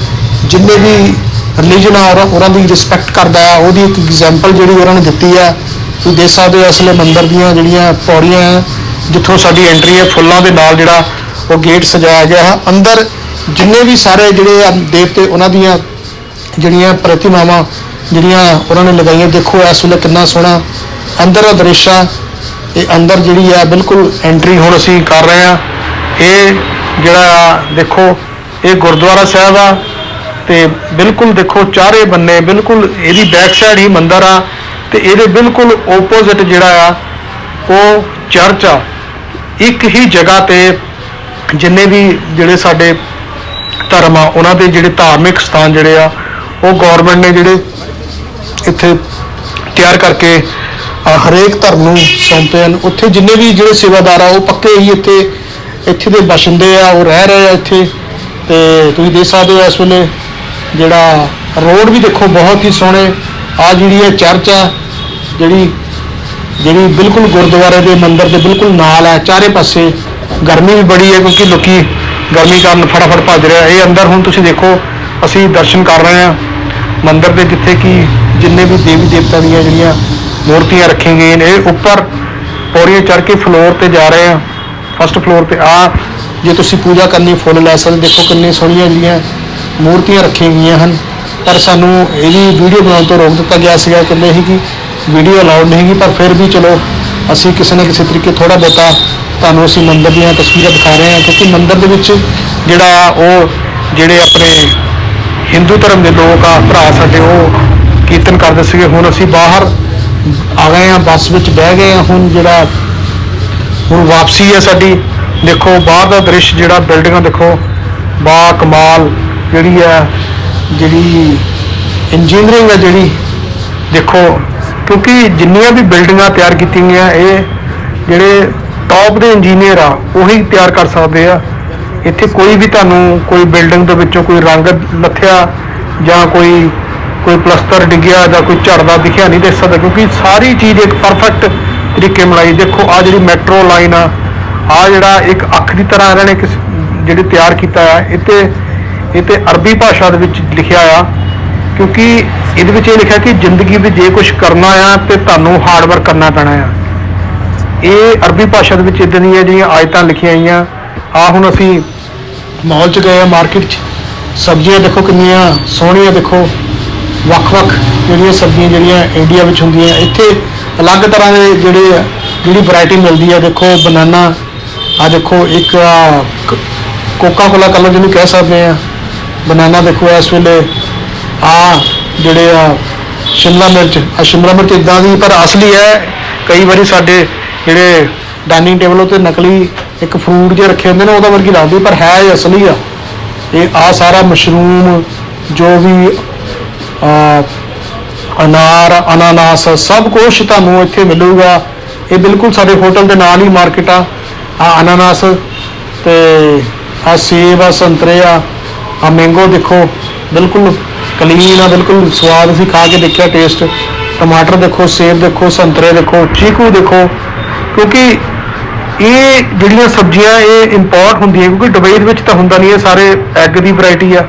ਜਿੰਨੇ ਵੀ ਰਿਲੀਜਨ ਆ ਉਹਨਾਂ- ਦੀ ਰਿਸਪੈਕਟ ਕਰਦਾ ਹੈ। ਉਹਦੀ ਇੱਕ ਐਗਜ਼ਾਮਪਲ ਜਿਹੜੀ ਉਹਨਾਂ ਨੇ ਦਿੱਤੀ ਹੈ। ਤੁਸੀਂ ਦੇਖ ਸਕਦੇ ਹੋ ਅਸਲੇ ਮੰਦਿਰ ਦੀਆਂ ਜਿਹੜੀਆਂ ਪੌੜੀਆਂ ਹੈ, ਜਿੱਥੋਂ ਸਾਡੀ ਐਂਟਰੀ ਹੈ, ਫੁੱਲਾਂ ਦੇ ਨਾਲ ਜਿਹੜਾ ਉਹ ਗੇਟ ਸਜਾਇਆ ਗਿਆ ਹੈ। ਅੰਦਰ ਜਿੰਨੇ ਵੀ ਸਾਰੇ ਜਿਹੜੇ ਆ ਦੇਵਤੇ, ਉਹਨਾਂ ਦੀਆਂ ਜਿਹੜੀਆਂ ਪ੍ਰਤਿਮਾਵਾਂ, ਜਿਹੜੀਆਂ ਉਹਨਾਂ ਨੇ ਲਗਾਈਆਂ, ਦੇਖੋ ਇਸ ਵੇਲੇ ਕਿੰਨਾ ਸੋਹਣਾ ਅੰਦਰ ਦਾ ਦ੍ਰਿਸ਼ ਆ। ਇਹ ਅੰਦਰ ਜਿਹੜੀ ਆ ਬਿਲਕੁਲ ਐਂਟਰੀ ਹੁਣ ਅਸੀਂ ਕਰ ਰਹੇ ਆ ਇਹ ਜਿਹੜਾ ਆ, ਦੇਖੋ, ਇਹ ਗੁਰਦੁਆਰਾ ਸਾਹਿਬ ਆ ਤੇ ਬਿਲਕੁਲ ਦੇਖੋ ਚਾਰੇ ਬੰਨੇ ਬਿਲਕੁਲ ਇਹਦੀ ਬੈਕ ਸਾਈਡ ਹੀ ਮੰਦਰ ਆ ਤੇ ਇਹਦੇ ਬਿਲਕੁਲ ਓਪੋਜ਼ਿਟ ਜਿਹੜਾ ਆ, ਉਹ ਚਰਚ ਆ। ਇੱਕ ਹੀ ਜਗ੍ਹਾ ਤੇ ਜਿੰਨੇ ਵੀ ਜਿਹੜੇ ਸਾਡੇ ਧਰਮ ਆ, ਉਹਨਾਂ ਦੇ ਜਿਹੜੇ ਧਾਰਮਿਕ ਸਥਾਨ ਜਿਹੜੇ ਆ, ਉਹ ਗਵਰਨਮੈਂਟ ਨੇ ਜਿਹੜੇ ਇੱਥੇ ਤਿਆਰ ਕਰਕੇ ਹਰੇਕ ਧਰਮ ਨੂੰ ਸੌਂਪੇ ਹਨ। ਉੱਥੇ ਜਿੰਨੇ ਵੀ ਜਿਹੜੇ ਸੇਵਾਦਾਰ ਆ, ਉਹ ਪੱਕੇ ਹੀ ਇੱਥੇ ਇੱਥੇ ਦੇ ਬਸ਼ਿੰਦੇ ਆ, ਉਹ ਰਹਿ ਰਹੇ ਆ ਇੱਥੇ। ਤੇ ਤੁਸੀਂ ਦੇਖ ਸਕਦੇ ਹੋ ਇਸ ਵੇਲੇ ਜਿਹੜਾ ਰੋਡ ਵੀ ਦੇਖੋ, ਬਹੁਤ ਹੀ ਸੋਹਣੇ। ਆ ਜਿਹੜੀ ਇਹ ਚਰਚ ਆ, ਜਿਹੜੀ ਜਿਹੜੀ ਬਿਲਕੁਲ ਗੁਰਦੁਆਰੇ ਦੇ ਮੰਦਿਰ ਦੇ ਬਿਲਕੁਲ ਨਾਲ ਹੈ ਚਾਰੇ ਪਾਸੇ ਗਰਮੀ ਵੀ ਬੜੀ ਹੈ ਕਿਉਂਕਿ ਲੋਕੀ ਗਰਮੀ ਕਾਰਨ ਫਟਾਫਟ ਭੱਜ ਰਿਹਾ ਇਹ ਅੰਦਰ ਹੁਣ ਤੁਸੀਂ ਦੇਖੋ, ਅਸੀਂ ਦਰਸ਼ਨ ਕਰ ਰਹੇ ਹਾਂ। ਮੰਦਿਰ ਦੇ ਜਿੱਥੇ ਕਿ ਜਿੰਨੇ ਵੀ ਦੇਵੀ ਦੇਵਤਾ ਦੀਆਂ ਜਿਹੜੀਆਂ ਮੂਰਤੀਆਂ ਰੱਖੀਆਂ ਗਈਆਂ ਨੇ, ਇਹ ਉੱਪਰ ਪੌੜੀਆਂ ਚੜ੍ਹ ਕੇ ਫਲੋਰ ਤੇ ਜਾ ਰਹੇ ਹਾਂ ਫਸਟ ਫਲੋਰ ਤੇ ਆ। ਜੇ ਤੁਸੀਂ ਪੂਜਾ ਕਰਨੀ, ਫੁੱਲ ਲੈ ਸਕਦੇ, ਦੇਖੋ ਕਿੰਨੇ ਸੋਹਣੀਆਂ ਜਿਹੜੀਆਂ ਮੂਰਤੀਆਂ ਰੱਖੀਆਂ ਗਈਆਂ ਹਨ। ਪਰ ਸਾਨੂੰ ਇਹਦੀ ਵੀਡੀਓ ਬਣਾਉਣ ਤੋਂ ਰੋਕ ਦਿੱਤਾ ਗਿਆ ਸੀਗਾ, ਕਹਿੰਦੇ ਸੀ ਕਿ ਵੀਡੀਓ ਅਲਾਉਡ ਨਹੀਂ ਹੈਗੀ, ਪਰ ਫਿਰ ਵੀ ਚਲੋ ਅਸੀਂ ਕਿਸੇ ਨਾ ਕਿਸੇ ਤਰੀਕੇ ਥੋੜਾ ਬਹੁਤਾ ਤੁਹਾਨੂੰ ਅਸੀਂ ਮੰਦਰ ਦੀਆਂ ਤਸਵੀਰਾਂ ਦਿਖਾ ਰਹੇ ਹਾਂ, ਕਿਉਂਕਿ ਮੰਦਰ ਦੇ ਵਿੱਚ ਜਿਹੜਾ ਉਹ ਜਿਹੜੇ ਆਪਣੇ ਹਿੰਦੂ ਧਰਮ ਦੇ ਲੋਕ ਆ, ਭਰਾ ਸਾਡੇ, ਉਹ ਕੀਰਤਨ ਕਰਦੇ ਸੀਗੇ। ਹੁਣ ਅਸੀਂ ਬਾਹਰ ਆ ਗਏ ਆ ਬੱਸ ਵਿੱਚ ਬਹਿ ਗਏ ਆ ਹੁਣ ਜਿਹੜਾ ਹੁਣ ਵਾਪਸੀ ਹੈ ਸਾਡੀ। ਦੇਖੋ, ਬਾਹਰ ਦਾ ਦ੍ਰਿਸ਼ ਜਿਹੜਾ ਬਿਲਡਿੰਗਾਂ ਦੇਖੋ, ਬਾ ਕਮਾਲ ਜਿਹੜੀ ਹੈ, ਜਿਹੜੀ ਇੰਜੀਨੀਅਰਿੰਗ ਹੈ ਜਿਹੜੀ, ਦੇਖੋ ਕਿਉਂਕਿ ਜਿੰਨੀਆਂ ਵੀ ਬਿਲਡਿੰਗਾਂ ਤਿਆਰ ਕੀਤੀਆਂ ਗਈਆਂ, ਇਹ ਜਿਹੜੇ ਟੌਪ ਦੇ ਇੰਜੀਨੀਅਰ ਆ, ਉਹੀ ਤਿਆਰ ਕਰ ਸਕਦੇ ਆ। ਇੱਥੇ ਕੋਈ ਵੀ ਤੁਹਾਨੂੰ ਕੋਈ ਬਿਲਡਿੰਗ ਦੇ ਵਿੱਚੋਂ ਕੋਈ ਰੰਗ ਲੱਥਿਆ ਜਾਂ ਕੋਈ ਕੋਈ ਪਲਸਤਰ ਡਿੱਗਿਆ ਜਾਂ ਕੋਈ ਝੜਦਾ ਦਿਖਿਆ ਨਹੀਂ ਦੇ ਸਕਦਾ, ਕਿਉਂਕਿ ਸਾਰੀ ਚੀਜ਼ ਇੱਕ ਪਰਫੈਕਟ ਤਰੀਕੇ ਬਣਾਈ। ਦੇਖੋ ਆ ਜਿਹੜੀ ਮੈਟਰੋ ਲਾਈਨ ਆ ਆ ਜਿਹੜਾ ਇੱਕ ਅੱਖ ਦੀ ਤਰ੍ਹਾਂ ਇਹਨਾਂ ਨੇ ਕਿਸ ਜਿਹੜੀ ਤਿਆਰ ਕੀਤਾ ਹੈ ਇਹ ਤੇ ਇਹ ਤੇ ਅਰਬੀ ਭਾਸ਼ਾ ਦੇ ਵਿੱਚ ਲਿਖਿਆ ਆ। ਕਿਉਂਕਿ ਇਹਦੇ ਵਿੱਚ ਇਹ ਲਿਖਿਆ ਕਿ ਜ਼ਿੰਦਗੀ ਵਿੱਚ ਜੇ ਕੁਝ ਕਰਨਾ ਆ ਤੇ ਤੁਹਾਨੂੰ ਹਾਰਡ ਵਰਕ ਕਰਨਾ ਪੈਣਾ ਆ। ਇਹ ਅਰਬੀ ਭਾਸ਼ਾ ਦੇ ਵਿੱਚ ਇਦਾਂ ਦੀਆਂ ਜਿਹੜੀਆਂ ਆਇਤਾਂ ਲਿਖੀਆਂ ਆਈਆਂ ਆ ਹੁਣ ਅਸੀਂ ਮਾਲ 'ਚ ਗਏ ਆ ਮਾਰਕੀਟ 'ਚ। ਸਬਜ਼ੀਆਂ ਦੇਖੋ ਕਿੰਨੀਆਂ ਸੋਹਣੀਆਂ ਦੇਖੋ। ਵੱਖ-ਵੱਖ ਜਿਹੜੀਆਂ ਸਬਜ਼ੀਆਂ ਜਿਹੜੀਆਂ ਇੰਡੀਆ ਵਿੱਚ ਹੁੰਦੀਆਂ, ਇੱਥੇ ਅਲੱਗ ਤਰ੍ਹਾਂ ਦੇ ਜਿਹੜੇ ਜਿਹੜੀ ਵੈਰਾਈਟੀ ਮਿਲਦੀ ਆ, ਦੇਖੋ ਬਨਾਨਾ ਆ ਦੇਖੋ ਇੱਕ ਕੋਕਾ ਕੋਲਾ ਕਲਰ ਜਿਹਨੂੰ ਕਹਿ ਸਕਦੇ ਆ। ਬਨਾਨਾ ਦੇਖੋ ਇਸ ਵੇਲੇ ਆ ਜਿਹੜੇ ਆ ਸ਼ਿਮਲਾ ਮਿਰਚ, ਆ ਸ਼ਿਮਲਾ ਮਿਰਚ ਇਦਾਂ ਦੀ, ਪਰ ਅਸਲੀ ਹੈ, ਕਈ ਵਾਰੀ ਸਾਡੇ ਜਿਹੜੇ ਡਾਈਨਿੰਗ ਟੇਬਲ ਉੱਤੇ ਨਕਲੀ ਇੱਕ ਫਰੂਟ ਜੇ ਰੱਖੇ ਹੁੰਦੇ ਨੇ, ਉਹਦਾ ਵਰਗੀ ਲੱਗਦੀ, ਪਰ ਹੈ ਇਹ ਅਸਲੀ ਆ। ਇਹ ਆ ਸਾਰਾ ਮਸ਼ਰੂਮ ਜੋ ਵੀ ਅਨਾਰ, ਅਨਾਨਾਸ, ਸਭ ਕੁਝ ਤੁਹਾਨੂੰ ਇੱਥੇ ਮਿਲੂਗਾ। ਇਹ ਬਿਲਕੁਲ ਸਾਡੇ ਹੋਟਲ ਦੇ ਨਾਲ ਹੀ ਮਾਰਕੀਟ ਆ। ਆ ਅਨਾਨਾਸ ਤੇ ਆ ਸੇਬ, ਆ ਸੰਤਰੇ, ਆ ਆ ਮੈਂਗੋ ਦੇਖੋ, ਬਿਲਕੁਲ ਕਲੀਨ ਆ ਬਿਲਕੁਲ ਸਵਾਦ ਅਸੀਂ ਖਾ ਕੇ ਦੇਖਿਆ ਟੇਸਟ ਟਮਾਟਰ ਦੇਖੋ, ਸੇਬ ਦੇਖੋ, ਸੰਤਰੇ ਦੇਖੋ, ਚੀਕੂ ਦੇਖੋ, ਕਿਉਂਕਿ ਇਹ ਜਿਹੜੀਆਂ ਸਬਜ਼ੀਆਂ ਇਹ ਇੰਪੋਰਟ ਹੁੰਦੀਆਂ, ਕਿਉਂਕਿ ਦੁਬਈ ਦੇ ਵਿੱਚ ਤਾਂ ਹੁੰਦਾ ਨਹੀਂ, ਇਹ ਸਾਰੇ ਐਗ ਦੀ ਵੈਰਾਈਟੀ ਆ।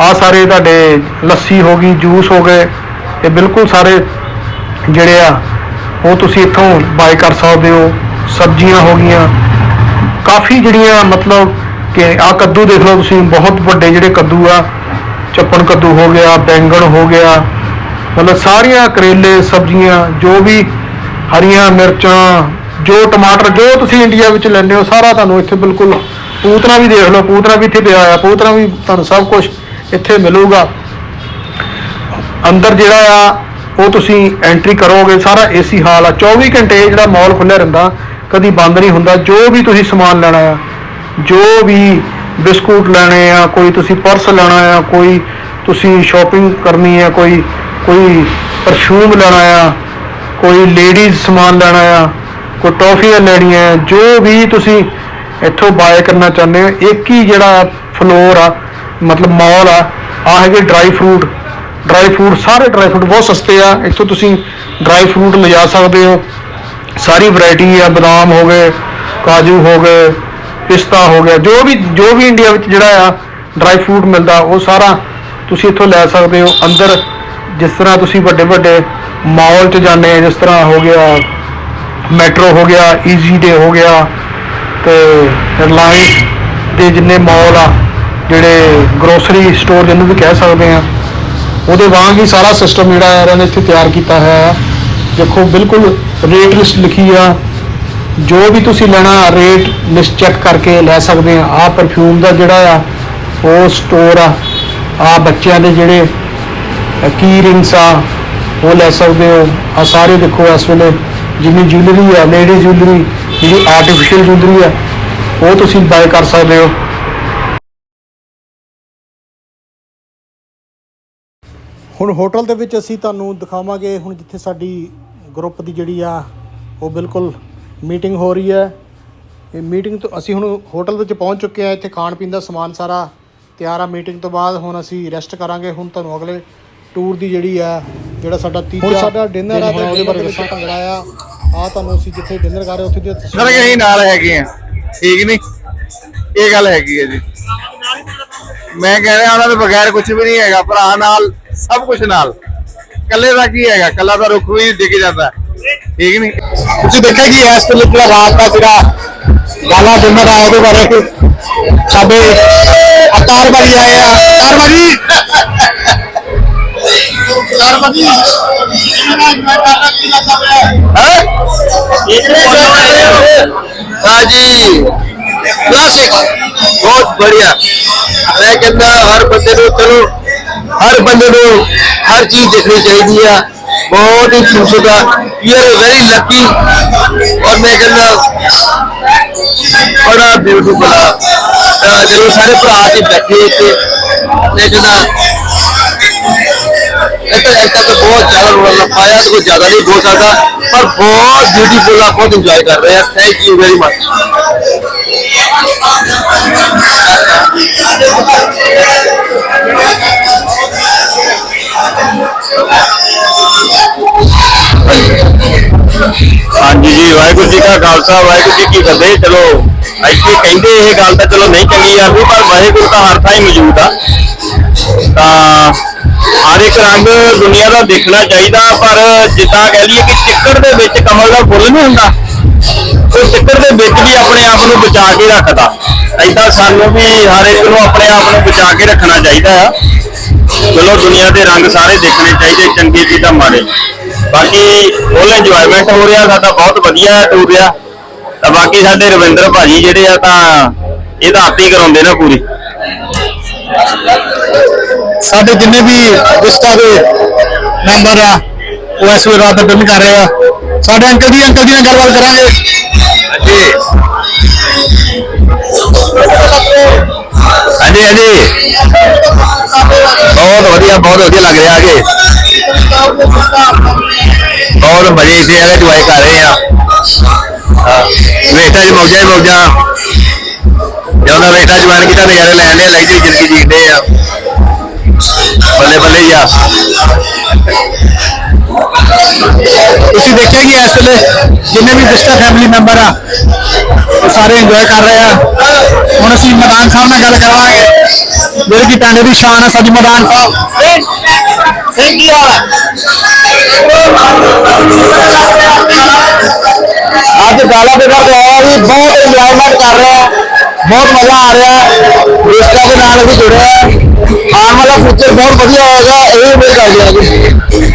ਆ ਸਾਰੇ ਤੁਹਾਡੇ ਲੱਸੀ ਹੋ ਗਈ ਜੂਸ ਹੋ ਗਏ, ਇਹ ਬਿਲਕੁਲ ਸਾਰੇ ਜਿਹੜੇ ਆ, ਉਹ ਤੁਸੀਂ ਇੱਥੋਂ ਬਾਏ ਕਰ ਸਕਦੇ ਹੋ। ਸਬਜ਼ੀਆਂ ਹੋ ਗਈਆਂ। ਕਾਫੀ ਜਿਹੜੀਆਂ ਮਤਲਬ ਕਿ ਆ ਕੱਦੂ ਦੇਖ ਲਓ ਤੁਸੀਂ, ਬਹੁਤ ਵੱਡੇ ਜਿਹੜੇ ਕੱਦੂ ਆ ਚੱਪਣ ਕੱਦੂ ਹੋ ਗਿਆ, ਬੈਂਗਣ ਹੋ ਗਿਆ, ਮਤਲਬ ਸਾਰੀਆਂ ਕਰੇਲੇ, ਸਬਜ਼ੀਆਂ, ਜੋ ਵੀ ਹਰੀਆਂ ਮਿਰਚਾਂ, ਜੋ ਟਮਾਟਰ, ਜੋ ਤੁਸੀਂ ਇੰਡੀਆ ਵਿੱਚ ਲੈਂਦੇ ਹੋ, ਸਾਰਾ ਤੁਹਾਨੂੰ ਇੱਥੇ ਬਿਲਕੁਲ ਪੂਤਨਾ ਵੀ ਦੇਖ ਲਓ, ਪੂਤਨਾ ਵੀ ਇੱਥੇ ਪਿਆ ਆ ਪੂਤਨਾ ਵੀ ਤੁਹਾਨੂੰ ਸਭ ਕੁਝ ਇੱਥੇ ਮਿਲੂਗਾ। ਅੰਦਰ ਜਿਹੜਾ ਆ, ਉਹ ਤੁਸੀਂ ਐਂਟਰੀ ਕਰੋਗੇ, ਸਾਰਾ ਏਸੀ ਹਾਲ ਆ। 24 ਘੰਟੇ ਇਹ ਜਿਹੜਾ ਮਾਲ ਖੁੱਲਿਆ ਰਹਿੰਦਾ, ਕਦੀ ਬੰਦ ਨਹੀਂ ਹੁੰਦਾ, ਜੋ ਵੀ ਤੁਸੀਂ ਸਮਾਨ ਲੈਣਾ ਆ, ਜੋ ਵੀ ਬਿਸਕੁਟ ਲੈਣੇ ਆ, ਕੋਈ ਤੁਸੀਂ ਪਰਸ ਲੈਣਾ ਆ, ਕੋਈ ਤੁਸੀਂ ਸ਼ਾਪਿੰਗ ਕਰਨੀ ਆ, ਕੋਈ ਕੋਈ ਪਰਫਿਊਮ ਲੈਣਾ ਆ, ਕੋਈ ਲੇਡੀਜ਼ ਸਮਾਨ ਲੈਣਾ ਆ, ਕੋਈ ਟੌਫੀਆਂ ਲੈਣੀਆਂ ਜੋ ਵੀ ਤੁਸੀਂ ਇੱਥੋਂ ਬਾਏ ਕਰਨਾ ਚਾਹੁੰਦੇ ਹੋ, ਇੱਕ ਹੀ ਜਿਹੜਾ ਫਲੋਰ ਆ, ਮਤਲਬ ਮਾਲ ਆ ਆ ਹੈਗੇ ਡਰਾਈ ਫਰੂਟ ਡਰਾਈ ਫਰੂਟ ਸਾਰੇ ਡਰਾਈ ਫਰੂਟ ਬਹੁਤ ਸਸਤੇ ਆ, ਇੱਥੋਂ ਤੁਸੀਂ ਡਰਾਈ ਫਰੂਟ ਲਿਜਾ ਸਕਦੇ ਹੋ, ਸਾਰੀ ਵੈਰਾਈਟੀ ਆ, ਬਦਾਮ ਹੋ ਗਏ, ਕਾਜੂ ਹੋ ਗਏ ਪਿਸਤਾ ਹੋ ਗਿਆ, ਜੋ ਵੀ ਜੋ ਵੀ ਇੰਡੀਆ ਵਿੱਚ ਜਿਹੜਾ ਆ ਡਰਾਈ ਫਰੂਟ ਮਿਲਦਾ, ਉਹ ਸਾਰਾ ਤੁਸੀਂ ਇੱਥੋਂ ਲੈ ਸਕਦੇ ਹੋ। ਅੰਦਰ ਜਿਸ ਤਰ੍ਹਾਂ ਤੁਸੀਂ ਵੱਡੇ ਵੱਡੇ ਮਾਲ 'ਚ ਜਾਂਦੇ ਆ ਜਿਸ ਤਰ੍ਹਾਂ ਹੋ ਗਿਆ ਮੈਟਰੋ ਹੋ ਗਿਆ ਈਜ਼ੀ ਡੇ ਹੋ ਗਿਆ ਤੇ ਰਿਲਾਇੰਸ ਦੇ ਜਿੰਨੇ ਮਾਲ ਆ, ਜਿਹੜੇ ਗਰੋਸਰੀ ਸਟੋਰ ਜਿਹਨੂੰ ਵੀ ਕਹਿ ਸਕਦੇ ਆ, ਉਹਦੇ ਵਾਂਗ ਹੀ ਸਾਰਾ ਸਿਸਟਮ ਜਿਹੜਾ ਹੈ ਇਹਨਾਂ ਨੇ ਇੱਥੇ ਤਿਆਰ ਕੀਤਾ ਹੋਇਆ ਹੈ ਦੇਖੋ, ਬਿਲਕੁਲ ਰੇਟ ਲਿਸਟ ਲਿਖੀ ਆ। ਜੋ ਵੀ ਤੁਸੀਂ ਲੈਣਾ ਰੇਟ ਲਿਸਟ ਚੈੱਕ ਕਰਕੇ ਲੈ ਸਕਦੇ ਆ। ਆ ਪਰਫਿਊਮ ਦਾ ਜਿਹੜਾ ਆ, ਉਹ ਸਟੋਰ ਆ। ਆ ਬੱਚਿਆਂ ਦੇ ਜਿਹੜੇ ਕੀ ਰਿੰਗਸ ਆ, ਉਹ ਲੈ ਸਕਦੇ ਹੋ। ਆ ਸਾਰੇ ਦੇਖੋ ਇਸ ਵੇਲੇ, ਜਿੰਨੀ ਜੁਐਲਰੀ ਆ ਲੇਡੀ ਜੁਐਲਰੀ ਜਿਹੜੀ ਆਰਟੀਫੀਸ਼ੀਅਲ ਜੁਐਲਰੀ ਆ, ਉਹ ਤੁਸੀਂ ਬਾਏ ਕਰ ਸਕਦੇ ਹੋ। ਹੁਣ ਹੋਟਲ ਦੇ ਵਿੱਚ ਅਸੀਂ ਤੁਹਾਨੂੰ ਦਿਖਾਵਾਂਗੇ, ਹੁਣ ਜਿੱਥੇ ਸਾਡੀ ਗਰੁੱਪ ਦੀ ਜਿਹੜੀ ਆ, ਉਹ ਬਿਲਕੁਲ ਮੀਟਿੰਗ ਹੋ ਰਹੀ ਹੈ। ਇਹ ਮੀਟਿੰਗ ਤੋਂ ਅਸੀਂ ਹੁਣ ਹੋਟਲ ਵਿੱਚ ਪਹੁੰਚ ਚੁੱਕੇ ਆ ਇੱਥੇ ਖਾਣ ਪੀਣ ਦਾ ਸਮਾਨ ਸਾਰਾ ਤਿਆਰ ਆ। ਮੀਟਿੰਗ ਤੋਂ ਬਾਅਦ ਹੁਣ ਅਸੀਂ ਰੈਸਟ ਕਰਾਂਗੇ। ਹੁਣ ਤੁਹਾਨੂੰ ਅਗਲੇ ਟੂਰ ਦੀ ਜਿਹੜੀ ਆ ਜਿਹੜਾ ਸਾਡਾ ਤੀਜਾ ਹੁਣ ਸਾਡਾ ਡਿਨਰ ਆ ਤੇ ਉਹਦੇ ਬਾਰੇ ਦੱਸਾਂ। ਭੰਗੜਾ ਆ। ਆ ਤੁਹਾਨੂੰ ਅਸੀਂ ਜਿੱਥੇ ਡਿਨਰ ਕਰ ਰਹੇ ਉੱਥੇ ਦੀ ਸਰ ਅਸੀਂ ਨਾਲ ਹੈਗੇ ਆ ਠੀਕ ਨਹੀਂ? ਇਹ ਗੱਲ ਹੈਗੀ ਹੈ ਜੀ। ਮੈਂ ਕਹਿ ਰਿਹਾ ਉਹਨਾਂ ਦੇ ਬਗੈਰ ਕੁਝ ਵੀ ਨਹੀਂ ਹੈਗਾ। ਭਰਾ ਨਾਲ ਸਭ ਕੁਝ ਨਾਲ। ਕੱਲੇ ਦਾ ਕੀ ਹੈਗਾ? ਕੱਲਾ ਦਾ ਰੁੱਖ ਵੀ ਡਿੱਗ ਜਾਂਦਾ। ਠੀਕ ਨਹੀਂ ਤੁਸੀਂ ਦੇਖਿਆ ਕਿ ਇਸ ਵੇਲੇ ਜਿਹੜਾ ਰਾਤ ਦਾ ਜਿਹੜਾ ਗਾਲਾ ਡਿਨਰ ਆ ਉਹਦੇ ਬਾਰੇ ਸਾਡੇ ਅਤਾਰ ਭਾਜੀ ਆਏ ਆ ਅਤਾਰ ਭਾਜੀ ਅਤਾਰ ਭਾਜੀ हाँ जी क्लासिक बहुत बढ़िया मैं कहता हर बंदे ਨੂੰ ਚਲੋ ਹਰ ਬੰਦੇ ਨੂੰ ਹਰ ਚੀਜ਼ ਦੇਖਣੀ ਚਾਹੀਦੀ ਆ ਬਹੁਤ ਹੀ ਖੂਬਸੂਰਤ ਆ ਯੂ ਆਰ ਵੈਰੀ ਲੱਕੀ ਔਰ ਮੈਂ ਕਹਿੰਦਾ ਬੜਾ ਬਿਊਟੀਫੁਲ ਆ ਅਹ ਜਦੋਂ ਸਾਰੇ ਭਰਾ ਤੇ ਬੈਠੇ ਇੱਥੇ ਮੈਂ ਕਹਿੰਦਾ ਇੱਥੇ ਇੱਥੇ ਤਾਂ ਬਹੁਤ ਜ਼ਿਆਦਾ ਰੋਣਾ ਪਾਇਆ ਤੇ ਕੋਈ ਜ਼ਿਆਦਾ ਨਹੀਂ ਬੋਲ ਸਕਦਾ ਪਰ ਬਹੁਤ ਬਿਊਟੀਫੁਲ ਆ ਬਹੁਤ ਇੰਜੋਏ ਕਰ ਰਹੇ ਆ ਥੈਂਕ ਯੂ ਵੈਰੀ ਮਚ ਹਾਂਜੀ ਜੀ, ਵਾਹਿਗੁਰੂ ਜੀ ਕਾ ਖਾਲਸਾ, ਵਾਹਿਗੁਰੂ ਜੀ ਕੀ ਫਤਿਹ। ਚਲੋ, ਇੱਥੇ ਕਹਿੰਦੇ ਇਹ ਗੱਲ ਤਾਂ ਚਲੋ ਨਹੀਂ ਚੰਗੀ ਜਾਂਦੀ ਪਰ ਵਾਹਿਗੁਰੂ ਤਾਂ ਹਰ ਥਾਂ ਹੀ ਮੌਜੂਦ ਆ। ਤਾਂ ਹਰ ਇੱਕ ਰੰਗ ਦੁਨੀਆ ਦਾ ਦੇਖਣਾ ਚਾਹੀਦਾ, ਪਰ ਜਿੱਦਾਂ ਕਹਿ ਲਈਏ ਕਿ ਚਿੱਕੜ ਦੇ ਵਿੱਚ ਕਮਲ ਦਾ ਫੁੱਲ ਨਹੀਂ ਹੁੰਦਾ, ਉਹ ਚਿੱਕੜ ਦੇ ਵਿੱਚ ਵੀ ਆਪਣੇ ਆਪ ਨੂੰ ਬਚਾ ਕੇ ਰੱਖਦਾ। ਏਦਾਂ ਸਾਨੂੰ ਵੀ ਹਰ ਇੱਕ ਨੂੰ ਆਪਣੇ ਆਪ ਨੂੰ ਬਚਾ ਕੇ ਰੱਖਣਾ ਚਾਹੀਦਾ ਆ। ਚਲੋ ਦੁਨੀਆ ਦੇ ਰੰਗ ਸਾਰੇ ਦੇਖਣੇ ਚਾਹੀਦੇ ਚੰਗੇ ਕੀ ਤਾਂ ਮਾੜੇ ਬਾਕੀ ਫੁੱਲ ਇੰਜੋਇਮੈਂਟ ਹੋ ਰਿਹਾ ਸਾਡਾ ਬਹੁਤ ਵਧੀਆ ਟੂਰ ਰਿਹਾ ਤਾਂ ਬਾਕੀ ਸਾਡੇ ਰਵਿੰਦਰ ਭਾਜੀ ਜਿਹੜੇ ਆ ਤਾਂ ਇਹ ਤਾਂ ਆਪੇ ਹੀ ਕਰਾਉਂਦੇ ਨਾ ਪੂਰੀ। ਸਾਡੇ ਜਿੰਨੇ ਵੀ ਵਿਸਟਾ ਦੇ ਮੈਂਬਰ ਆ ਉਹ ਇਸ ਵੇਲੇ ਰਾਤ ਅਟੈਂਡ ਕਰ ਰਹੇ ਆ। ਸਾਡੇ ਅੰਕਲ ਜੀ ਅੰਕਲ ਜੀ ਨਾਲ ਗੱਲਬਾਤ ਕਰਾਂਗੇ। ਹਾਂਜੀ ਹਾਂਜੀ। ਬਹੁਤ ਵਧੀਆ ਬਹੁਤ ਵਧੀਆ ਲੱਗ ਰਿਹਾ ਅਗੇ ਬਹੁਤ ਮਜ਼ੇ ਇੱਥੇ ਆ ਇੰਜੋਏ ਕਰ ਰਹੇ ਆ ਵੇਟਾ ਜੀ ਮੌਜਾਂ ਹੀ। ਮੌਜਾਂ ਜਦੋਂ ਵੇਟਾ ਜਵਾਨ ਕੀਤਾ, ਨਜ਼ਾਰੇ ਲੈਣ ਦੇ ਲੱਗਦੀ ਜ਼ਿੰਦਗੀ ਜੀਂਦੇ ਆ। ਬੱਲੇ ਬੱਲੇ ਹੀ ਆ। ਤੁਸੀਂ ਦੇਖਿਆ ਕਿ ਇਸ ਵੇਲੇ ਜਿੰਨੇ ਵੀ ਵਿਸਟਾ ਫੈਮਿਲੀ ਮੈਂਬਰ ਆ ਉਹ ਸਾਰੇ ਇੰਜੋਏ ਕਰ ਰਹੇ ਆ ਹੁਣ ਅਸੀਂ ਮਦਾਨ ਸਾਹਿਬ ਨਾਲ ਗੱਲ ਕਰਾਂਗੇ ਜਿਹੜੇ ਕਿ ਪਿੰਡ ਦੀ ਸ਼ਾਨ ਆ ਸਾਡੀ ਮਦਾਨ ਸਾਹਿਬ ਸਿੰਘ ਕੀ ਹਾਲ ਅੱਜ ਗਾਲਾ ਬਿਗੜ ਤੇ ਆਇਆ ਵੀ ਬਹੁਤ ਇੰਜੋਇਮੈਂਟ ਕਰ ਰਹੇ ਆ ਬਹੁਤ ਮਜ਼ਾ ਆ ਰਿਹਾ ਵਿਸਟਾ ਦੇ ਨਾਲ ਅਸੀਂ ਜੁੜੇ ਆ ਆਉਣ ਵਾਲਾ ਫਿਊਚਰ ਬਹੁਤ ਵਧੀਆ ਹੋਏਗਾ ਇਹ ਉਮੀਦ ਕਰਦੇ ਹਾਂ ਜੀ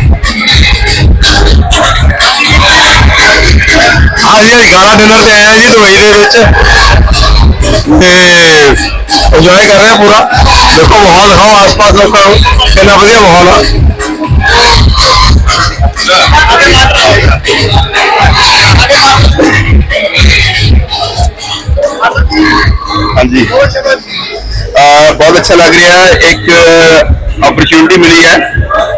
ਅਸੀਂ ਹਰਿਆਣਾ ਡਿਨਰ ਤੇ ਆਏ ਜੀ ਦੁਬਈ ਦੇ ਵਿੱਚ ਪੂਰਾ ਦੇਖੋ ਮਾਹੌਲ ਲੋਕਾਂ ਨੂੰ ਕਿੰਨਾ ਵਧੀਆ ਹਾਂਜੀ ਬਹੁਤ ਅੱਛਾ ਲੱਗ ਰਿਹਾ ਇੱਕ अपॉर्चुनिटी मिली है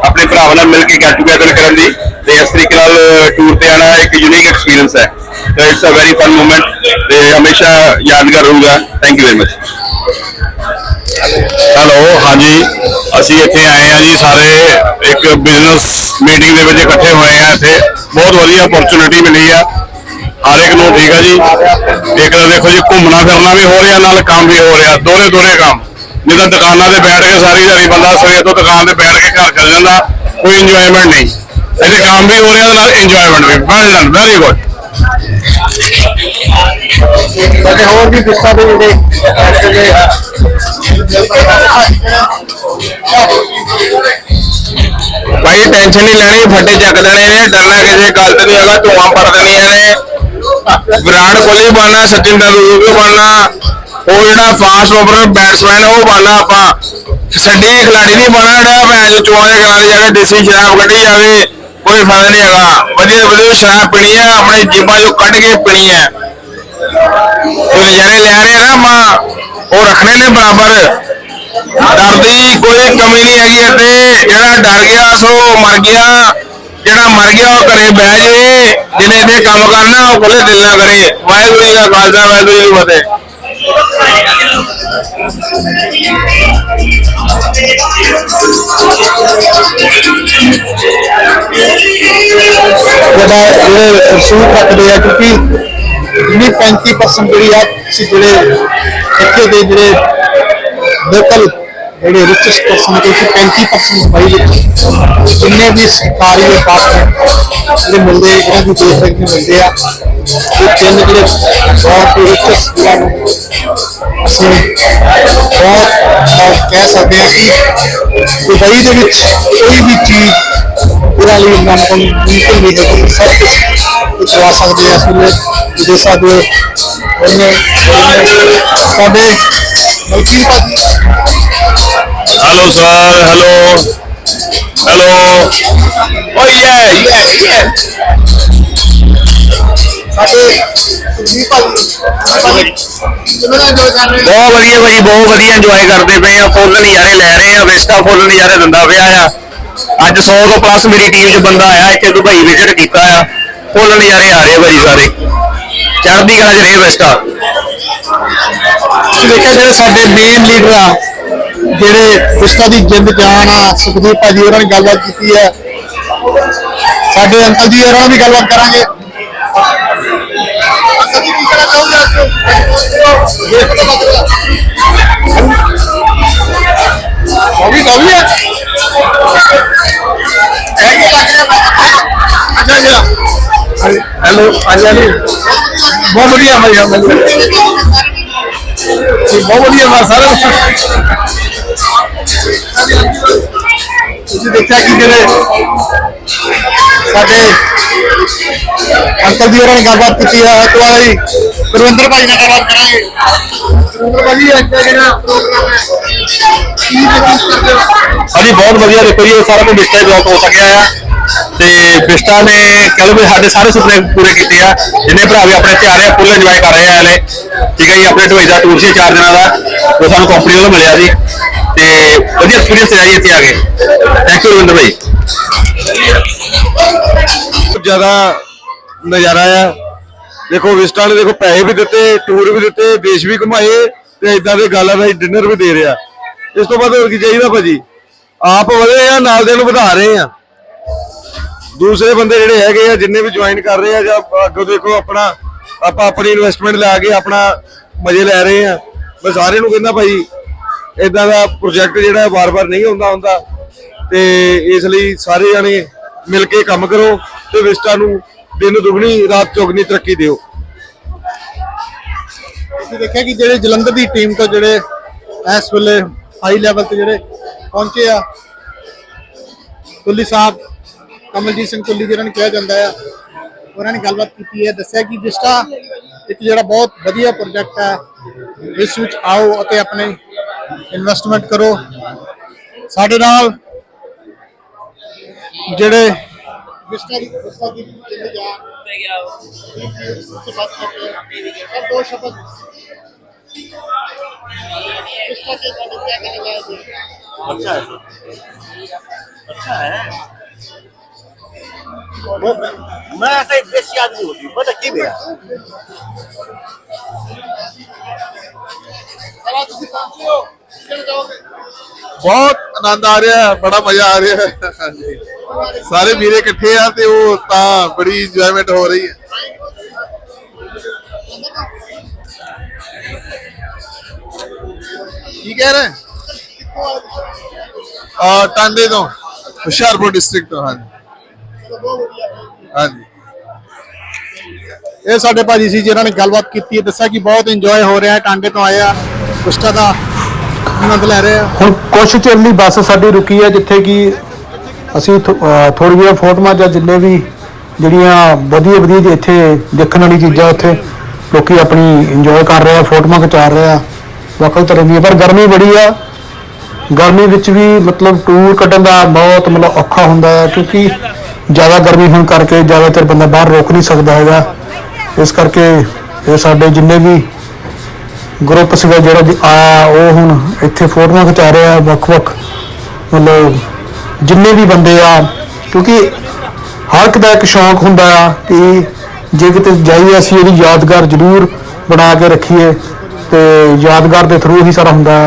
अपने भरावान मिल के गैट टूगैदर करने की तो इस तरीके टूर से आना एक यूनीक एक्सपीरियंस है it's a very fun moment ਤੇ ਹਮੇਸ਼ਾ ਯਾਦਗਾਰ ਰਹੂਗਾ thank you very much hello ਹਾਂਜੀ। ਅਸੀਂ ਇੱਥੇ ਆਏ ਆ ਜੀ, ਸਾਰੇ ਇੱਕ ਬਿਜ਼ਨਸ ਮੀਟਿੰਗ ਦੇ ਵਿੱਚ ਇਕੱਠੇ ਹੋਏ ਆ ਇੱਥੇ। ਬਹੁਤ ਵਧੀਆ ਓਪਰਚੁਨਿਟੀ ਮਿਲੀ ਆ। ਹਰ ਇੱਕ ਨੂੰ ਠੀਕ ਆ ਜੀ। ਇੱਕ ਤਾਂ ਦੇਖੋ ਜੀ, ਘੁੰਮਣਾ ਫਿਰਨਾ ਵੀ ਹੋ ਰਿਹਾ, ਨਾਲ ਕੰਮ ਵੀ ਹੋ ਰਿਹਾ। ਦੋਨੇ ਦੋਨੇ ਕੰਮ। ਜਿੱਦਾਂ ਦੁਕਾਨਾਂ ਤੇ ਬੈਠ ਕੇ ਸਾਰੀ ਦਿਹਾੜੀ ਬੰਦਾ ਸਵੇਰ ਤੋਂ ਦੁਕਾਨ ਤੇ ਬੈਠ ਕੇ ਘਰ ਚੱਲ ਜਾਂਦਾ, ਕੋਈ ਇੰਜੋਏਮੈਂਟ ਨਹੀਂ। ਇਹਦੇ ਕੰਮ ਵੀ ਹੋ ਰਿਹਾ ਨਾਲ ਇੰਜੋਏਮੈਂਟ ਵੀ ਵੈਲ ਡਨ ਵੈਰੀ ਗੁੱਡ ਸਾਡੇ ਹੋਰ ਵੀ ਵਿਸਟਾ ਦੇ ਜਿਹੜੇ ਇਸ ਵੇਲੇ ਭਾਈ ਟੈਨਸ਼ਨ ਨਹੀਂ ਲੈਣੀ ਫੱਟੇ ਚੱਕ ਦੇਣੇ ਨੇ। ਡਰਨਾ ਕਿਸੇ ਗੱਲ ਤੇ ਨਹੀਂ ਹੈਗਾ, ਧੂਆਂ ਪੜ ਦੇਣੀਆਂ ਨੇ। ਵਿਰਾਟ ਕੋਹਲੀ ਬਣਨਾ, ਸਚਿਨ ਤੇਂਦੁਲਕਰ ਬਣਨਾ। ਉਹ ਜਿਹੜਾ ਫਾਸਟ ਓਵਰ ਬੈਟਸਮੈਨ ਉਹ ਬਣਨਾ ਆਪਾਂ। ਛੱਡੀ ਖਿਲਾੜੀ ਨਹੀਂ ਬਣਨਾ, ਜਿਹੜਾ ਮੈਚ ਜੋ ਚੋਣ ਦੇ ਕਰਾਰੇ ਜਾ ਕੇ ਦੇਸੀ ਸ਼ਰਾਬ ਕੱਢੀ ਜਾਵੇ। ਕੋਈ ਫਾਇਦਾ ਨਹੀਂ ਹੈਗਾ। ਵਧੀਆ ਵਧੀਆ ਸ਼ਰਾਬ ਪੀਣੀ ਹੈ ਆਪਣੇ ਜੀਬਾਂ ਚੋਂ ਕੱਢ ਕੇ ਪੀਣੀ ਹੈ। ਉਹ ਨਜ਼ਾਰੇ ਲੈ ਰਹੇ ਆ ਮਾਂ ਉਹ ਰੱਖਣੇ ਨੇ ਬਰਾਬਰ। ਡਰ ਦੀ ਕੋਈ ਕਮੀ ਨਹੀਂ ਹੈਗੀ ਇੱਥੇ ਜਿਹੜਾ ਡਰ ਗਿਆ, ਸੋ ਮਰ ਗਿਆ। ਜਿਹੜਾ ਮਰ ਗਿਆ, ਉਹ ਘਰੇ ਬਹਿ ਜਾਵੇ। ਜਿਹਨੇ ਇੱਥੇ ਕੰਮ ਕਰਨਾ, ਉਹ ਖੁੱਲੇ ਦਿਲ ਨਾ ਕਰੇ। ਵਾਹਿਗੁਰੂ ਜੀ ਦਾ ਖਾਲਸਾ, ਵਾਹਿਗੁਰੂ ਜੀ ਕੀ ਫਤਿਹ। ਜਿਹੜਾ ਜਿਹੜੇ ਰਸੂਖ ਰੱਖਦੇ ਆ ਕਿਉਂਕਿ ਜਿੰਨੀ 35% ਜਿਹੜੀ ਆ ਜਿਹੜੇ ਇੱਥੇ ਦੇ ਜਿਹੜੇ ਲੋਕਲ ਜਿਹੜੇ ਰਿਚਸ ਪਰਸਨ ਕਿ 35% ਭਾਈ ਵਿੱਚ ਜਿੰਨੇ ਵੀ ਸਰਕਾਰੀ ਵਿਭਾਗ ਜਿਹੜੇ ਮਿਲਦੇ ਆ, ਇਹਨਾਂ ਦੀ ਦੇਖ ਰੇਖ ਨੂੰ ਮਿਲਦੇ ਆ ਇਹ ਤਿੰਨ ਜਿਹੜੇ ਬਹੁਤ ਰਿਚਸ ਅਸੀਂ ਬਹੁਤ ਕਹਿ ਸਕਦੇ ਹਾਂ ਕਿ ਦੁਬਈ ਦੇ ਵਿੱਚ ਕੋਈ ਵੀ ਚੀਜ਼ ਪੂਰਾ ਲਈ ਨਾਮ ਕੋਲ ਬਿਲਕੁਲ ਨਹੀਂ ਹੈ ਸਭ ਕੁਝ ਕਰਵਾ ਸਕਦੇ ਆ ਅਸੀਂ ਵਿਦੇਸ਼ਾਂ ਦੇ ਉਹਨੇ ਸਾਡੇ ਮਲਕੀ ਭਾਜੀ hello sir hello hello oh yeah yeah ਸਾਡੇ ਕੁਲਦੀਪ ਭਾਜੀ ਕਿੰਨਾ ਇੰਜੋਏ ਕਰ ਰਹੇ ਬਹੁਤ ਵਧੀਆ ਭਾਈ ਬਹੁਤ ਵਧੀਆ ਇੰਜੋਏ ਕਰਦੇ ਪਏ ਆ ਫੁੱਲ ਨਜ਼ਾਰੇ ਲੈ ਰਹੇ ਆ ਵਿਸਟਾ ਫੁੱਲ ਨਜ਼ਾਰੇ ਦਿੰਦਾ ਪਿਆ ਆ। ਅੱਜ 100 ਤੋਂ ਪਲੱਸ ਮੇਰੀ ਟੀਮ 'ਚ ਬੰਦਾ ਆਇਆ ਇੱਥੇ ਦੁਬਈ ਵਿਜ਼ਿਟ ਕੀਤਾ ਆ। ਫੁੱਲ ਨਜ਼ਾਰੇ ਆ ਰਹੇ ਭਾਈ ਸਾਰੇ। ਚੜ੍ਹਦੀ ਕਲਾ 'ਚ ਰਹੇ ਵਿਸਟਾ। ਦੇਖਿਆ ਜਿਹੜੇ ਸਾਡੇ ਮੇਨ ਲੀਡਰ ਆ। ਜਿਹੜੇ ਕ੍ਰਿਸ਼ਨਾ ਦੀ ਜਿੰਦ ਜਾਨ ਆ, ਸੁਖਦੀਪ ਭਾਜੀ ਉਹਨਾਂ ਨੇ ਗੱਲਬਾਤ ਕੀਤੀ ਹੈ। ਸਾਡੇ ਅੰਕਲ ਜੀ, ਉਹਨਾਂ ਨਾਲ ਵੀ ਗੱਲਬਾਤ ਕਰਾਂਗੇ। ਉਹ ਵੀ ਗੱਲ ਹੈ ਅੱਛਾ ਅੱਛਾ। ਹੈਲੋ, ਹਾਂਜੀ ਹਾਂਜੀ। ਬਹੁਤ ਵਧੀਆ ਭਾਈ ਬਹੁਤ ਵਧੀਆ ਮਾਰ ਸਾਰਾ ਤੁਸੀਂ ਦੇਖਿਆ ਕਿ ਜਿਹੜੇ ਸਾਡੇ ਅੰਕਲ ਜੀ ਹੋਰਾਂ ਨੇ ਗੱਲਬਾਤ ਕੀਤੀ ਹੈ ਇੱਕ ਵਾਰੀ ਗੁਰਵਿੰਦਰ ਭਾਈ ਨਾਲ ਗੱਲਬਾਤ ਕਰਾਂਗੇ। ਗੁਰਵਿੰਦਰ ਭਾਜੀ ਅੱਜ ਜਿਹੜਾ ਪ੍ਰੋਗਰਾਮ ਹੈ, ਕੀ ਮਹਿਸੂਸ ਕਰਦੇ ਹੋ? ਹਾਂਜੀ, ਬਹੁਤ ਵਧੀਆ। ਦੇਖੋ ਜੀ ਇਹ ਸਾਰਾ ਕੁਝ ਵਿਸਟਾ ਬਲੌਕ ਹੋ ਸਕਿਆ ਆ। ਤੇ ਬਿਸਟਾ ਨੇ ਕਹਿ ਲਓ ਵੀ ਸਾਡੇ ਸਾਰੇ ਸੁਪਨੇ ਪੂਰੇ ਕੀਤੇ ਆ। ਜਿੰਨੇ ਭਰਾ ਵੀ ਆਪਣੇ ਇੱਥੇ ਆ ਰਹੇ ਆ ਫੁੱਲ ਇੰਜੋਏ ਕਰ ਰਹੇ ਆ ਹਲੇ। ਠੀਕ ਹੈ ਜੀ, ਆਪਣੇ ਢੋਈ ਦਾ ਟੂਰ ਸੀ ਚਾਰ ਦਿਨਾਂ ਦਾ। ਉਹ ਸਾਨੂੰ ਕੰਪਨੀ ਵੱਲੋਂ ਮਿਲਿਆ ਜੀ। ਤੇ ਵਧੀਆ ਐਕਸਪੀਰੀਅੰਸ ਰਿਹਾ ਜੀ ਇੱਥੇ ਆ ਕੇ। ਥੈਂਕ ਯੂ ਰਵਿੰਦਰ ਭਾਈ। ਜ਼ਿਆਦਾ ਨਜ਼ਾਰਾ ਆ। ਦੇਖੋ ਵਿਸਟਾ ਨੇ ਦੇਖੋ, ਪੈਸੇ ਵੀ ਦਿੱਤੇ ਟੂਰ ਵੀ ਦਿੱਤੇ, ਦੇਸ਼ ਵੀ ਘੁਮਾਏ ਤੇ ਇਦਾਂ ਦੇ ਗੱਲ ਆ ਭਾਈ ਡਿਨਰ ਵੀ ਦੇ ਰਿਹਾ। ਇਸ ਤੋਂ ਬਾਅਦ ਹੋਰ ਕੀ ਚਾਹੀਦਾ ਭਾਜੀ? ਆਪ ਵਧੇ ਆ, ਨਾਲ ਦੇ ਨੂੰ ਵਧਾ ਰਹੇ ਆ। ਦੂਸਰੇ ਬੰਦੇ ਜਿਹੜੇ ਹੈਗੇ ਆ, ਜਿੰਨੇ ਵੀ ਜੁਆਇਨ ਕਰ ਰਹੇ ਆ ਜਾਂ ਅੱਗੋਂ ਦੇਖੋ ਆਪਣਾ, ਆਪਾਂ ਆਪਣੀ ਇਨਵੈਸਟਮੈਂਟ ਲਾ ਕੇ ਆਪਣਾ ਮਜ਼ੇ ਲੈ ਰਹੇ ਆ। ਮੈਂ ਸਾਰਿਆਂ ਨੂੰ ਕਹਿੰਦਾ ਭਾਈ ਇਦਾਂ ਦਾ ਪ੍ਰੋਜੈਕਟ ਜਿਹੜਾ ਵਾਰ-ਵਾਰ ਨਹੀਂ ਹੁੰਦਾ ਹੁੰਦਾ। ਤੇ ਇਸ ਲਈ ਸਾਰੇ ਜਣੇ ਮਿਲ ਕੇ ਕੰਮ ਕਰੋ ਤੇ ਵਿਸਟਾ ਨੂੰ ਦਿਨ ਦੁਗਣੀ, ਰਾਤ ਚੌਗਣੀ ਤਰੱਕੀ ਦਿਓ। ਤੁਸੀਂ ਦੇਖਿਆ ਕਿ ਜਿਹੜੇ ਜਲੰਧਰ ਦੀ ਟੀਮ ਤੋਂ ਜਿਹੜੇ ਇਸ ਵੇਲੇ ਹਾਈ ਲੈਵਲ ਤੇ ਜਿਹੜੇ ਪਹੁੰਚੇ ਆ ਤੁੱਲੀ ਸਾਹਿਬ, ਕਮਲਜੀਤ ਸਿੰਘ ਤੁੱਲੀ ਜਿਹਨਾਂ ਨੂੰ ਕਿਹਾ ਜਾਂਦਾ ਆ, ਉਹਨਾਂ ਨੇ ਗੱਲਬਾਤ ਕੀਤੀ ਹੈ, ਦੱਸਿਆ ਕਿ ਵਿਸਟਾ ਇੱਕ ਜਿਹੜਾ ਬਹੁਤ ਵਧੀਆ ਪ੍ਰੋਜੈਕਟ ਹੈ, ਇਸ ਵਿੱਚ ਆਓ ਅਤੇ ਆਪਣੇ ਇਨਵੈਸਟਮੈਂਟ ਕਰੋ ਸਾਡੇ ਨਾਲ ਜਿਹੜੇ ਵਿਸਟਾ ਦੀ ਵਿਸਟਾ ਦੀ ਜਿੰਨੇ ਜਾ से बात करते हैं और दो शब्द विस्टा के बारे में क्या कहना चाहेंगे अच्छा है अच्छा है वो मैं ऐसा एक देशी आदमी होती हूँ पता की भैया सर आज ਤੁਸੀਂ ਪਹੁੰਚੇ ਹੋ ਕਿਹਨੇ ਜਾਓਗੇ ਬਹੁਤ ਆਨੰਦ ਆ ਰਿਹਾ ਹੈ ਬੜਾ ਮਜ਼ਾ ਆ ਰਿਹਾ ਹੈ ਹਾਂਜੀ ਸਾਰੇ ਵੀਰੇ ਇਕੱਠੇ ਆ ਤੇ ਉਹ ਤਾਂ ਬੜੀ ਇੰਜੋਇਮੈਂਟ ਹੋ ਰਹੀ ਹੈ ਕੀ ਕਹਿ ਰਹੇ ਆ ਟਾਂਡੇ ਤੋਂ ਹੁਸ਼ਿਆਰਪੁਰ ਡਿਸਟ੍ਰਿਕਟ ਤੋਂ ਹਾਂਜੀ ਹਾਂਜੀ। ਇਹ ਸਾਡੇ ਭਾਜੀ ਸੀ ਜਿਨ੍ਹਾਂ ਨੇ ਗੱਲਬਾਤ ਕੀਤੀ ਹੈ, ਦੱਸਿਆ ਕਿ ਬਹੁਤ ਇੰਜੋਏ ਹੋ ਰਿਹਾ ਹੈ, ਟਾਂਡੇ ਤੋਂ ਆਏ ਆ ਵਿਸਟਾ ਦਾ ਆਨੰਦ ਲੈ ਰਹੇ ਆ। ਹੁਣ ਕੁਛ ਚਿਰ ਲਈ ਬੱਸ ਸਾਡੀ ਰੁਕੀ ਹੈ, ਜਿੱਥੇ ਕਿ ਅਸੀਂ ਥੋੜੀ ਜਿਹੀ ਫੋਟੋਆਂ ਜਾਂ ਜਿੰਨੇ ਵੀ ਜਿਹੜੀਆਂ ਵਧੀਆ ਵਧੀਆ ਇੱਥੇ ਦੇਖਣ ਵਾਲੀ ਚੀਜ਼ਾਂ ਉੱਥੇ, ਲੋਕੀ ਆਪਣੀ ਇੰਜੋਏ ਕਰ ਰਹੇ ਆ, ਫੋਟੋਆਂ ਖਿਚਾ ਰਹੇ ਆ ਵੱਖ ਵੱਖ ਤਰ੍ਹਾਂ ਦੀ ਪਰ ਗਰਮੀ ਬੜੀ ਆ। ਗਰਮੀ ਵਿੱਚ ਵੀ ਮਤਲਬ ਟੂਰ ਕੱਢਣ ਦਾ ਬਹੁਤ ਮਤਲਬ ਔਖਾ ਹੁੰਦਾ ਹੈ, ਕਿਉਂਕਿ ਜ਼ਿਆਦਾ ਗਰਮੀ ਹੋਣ ਕਰਕੇ ਜ਼ਿਆਦਾਤਰ ਬੰਦਾ ਬਾਹਰ ਰੋਕ ਨਹੀਂ ਸਕਦਾ ਹੈਗਾ। ਇਸ ਕਰਕੇ ਇਹ ਸਾਡੇ ਜਿੰਨੇ ਵੀ ਗਰੁੱਪ ਸੀਗਾ ਜਿਹੜਾ ਜੀ ਆਇਆ, ਉਹ ਹੁਣ ਇੱਥੇ ਫੋਟੋਆਂ ਖਿਚਾ ਰਿਹਾ ਵੱਖ-ਵੱਖ। ਮਤਲਬ ਜਿੰਨੇ ਵੀ ਬੰਦੇ ਆ, ਕਿਉਂਕਿ ਹਰ ਇੱਕ ਦਾ ਇੱਕ ਸ਼ੌਂਕ ਹੁੰਦਾ ਆ ਕਿ ਜੇ ਕਿਤੇ ਜਾਈਏ ਅਸੀਂ ਉਹਦੀ ਯਾਦਗਾਰ ਜ਼ਰੂਰ ਬਣਾ ਕੇ ਰੱਖੀਏ ਤੇ ਯਾਦਗਾਰ ਦੇ ਥਰੂ ਹੀ ਸਾਰਾ ਹੁੰਦਾ। ਹੈ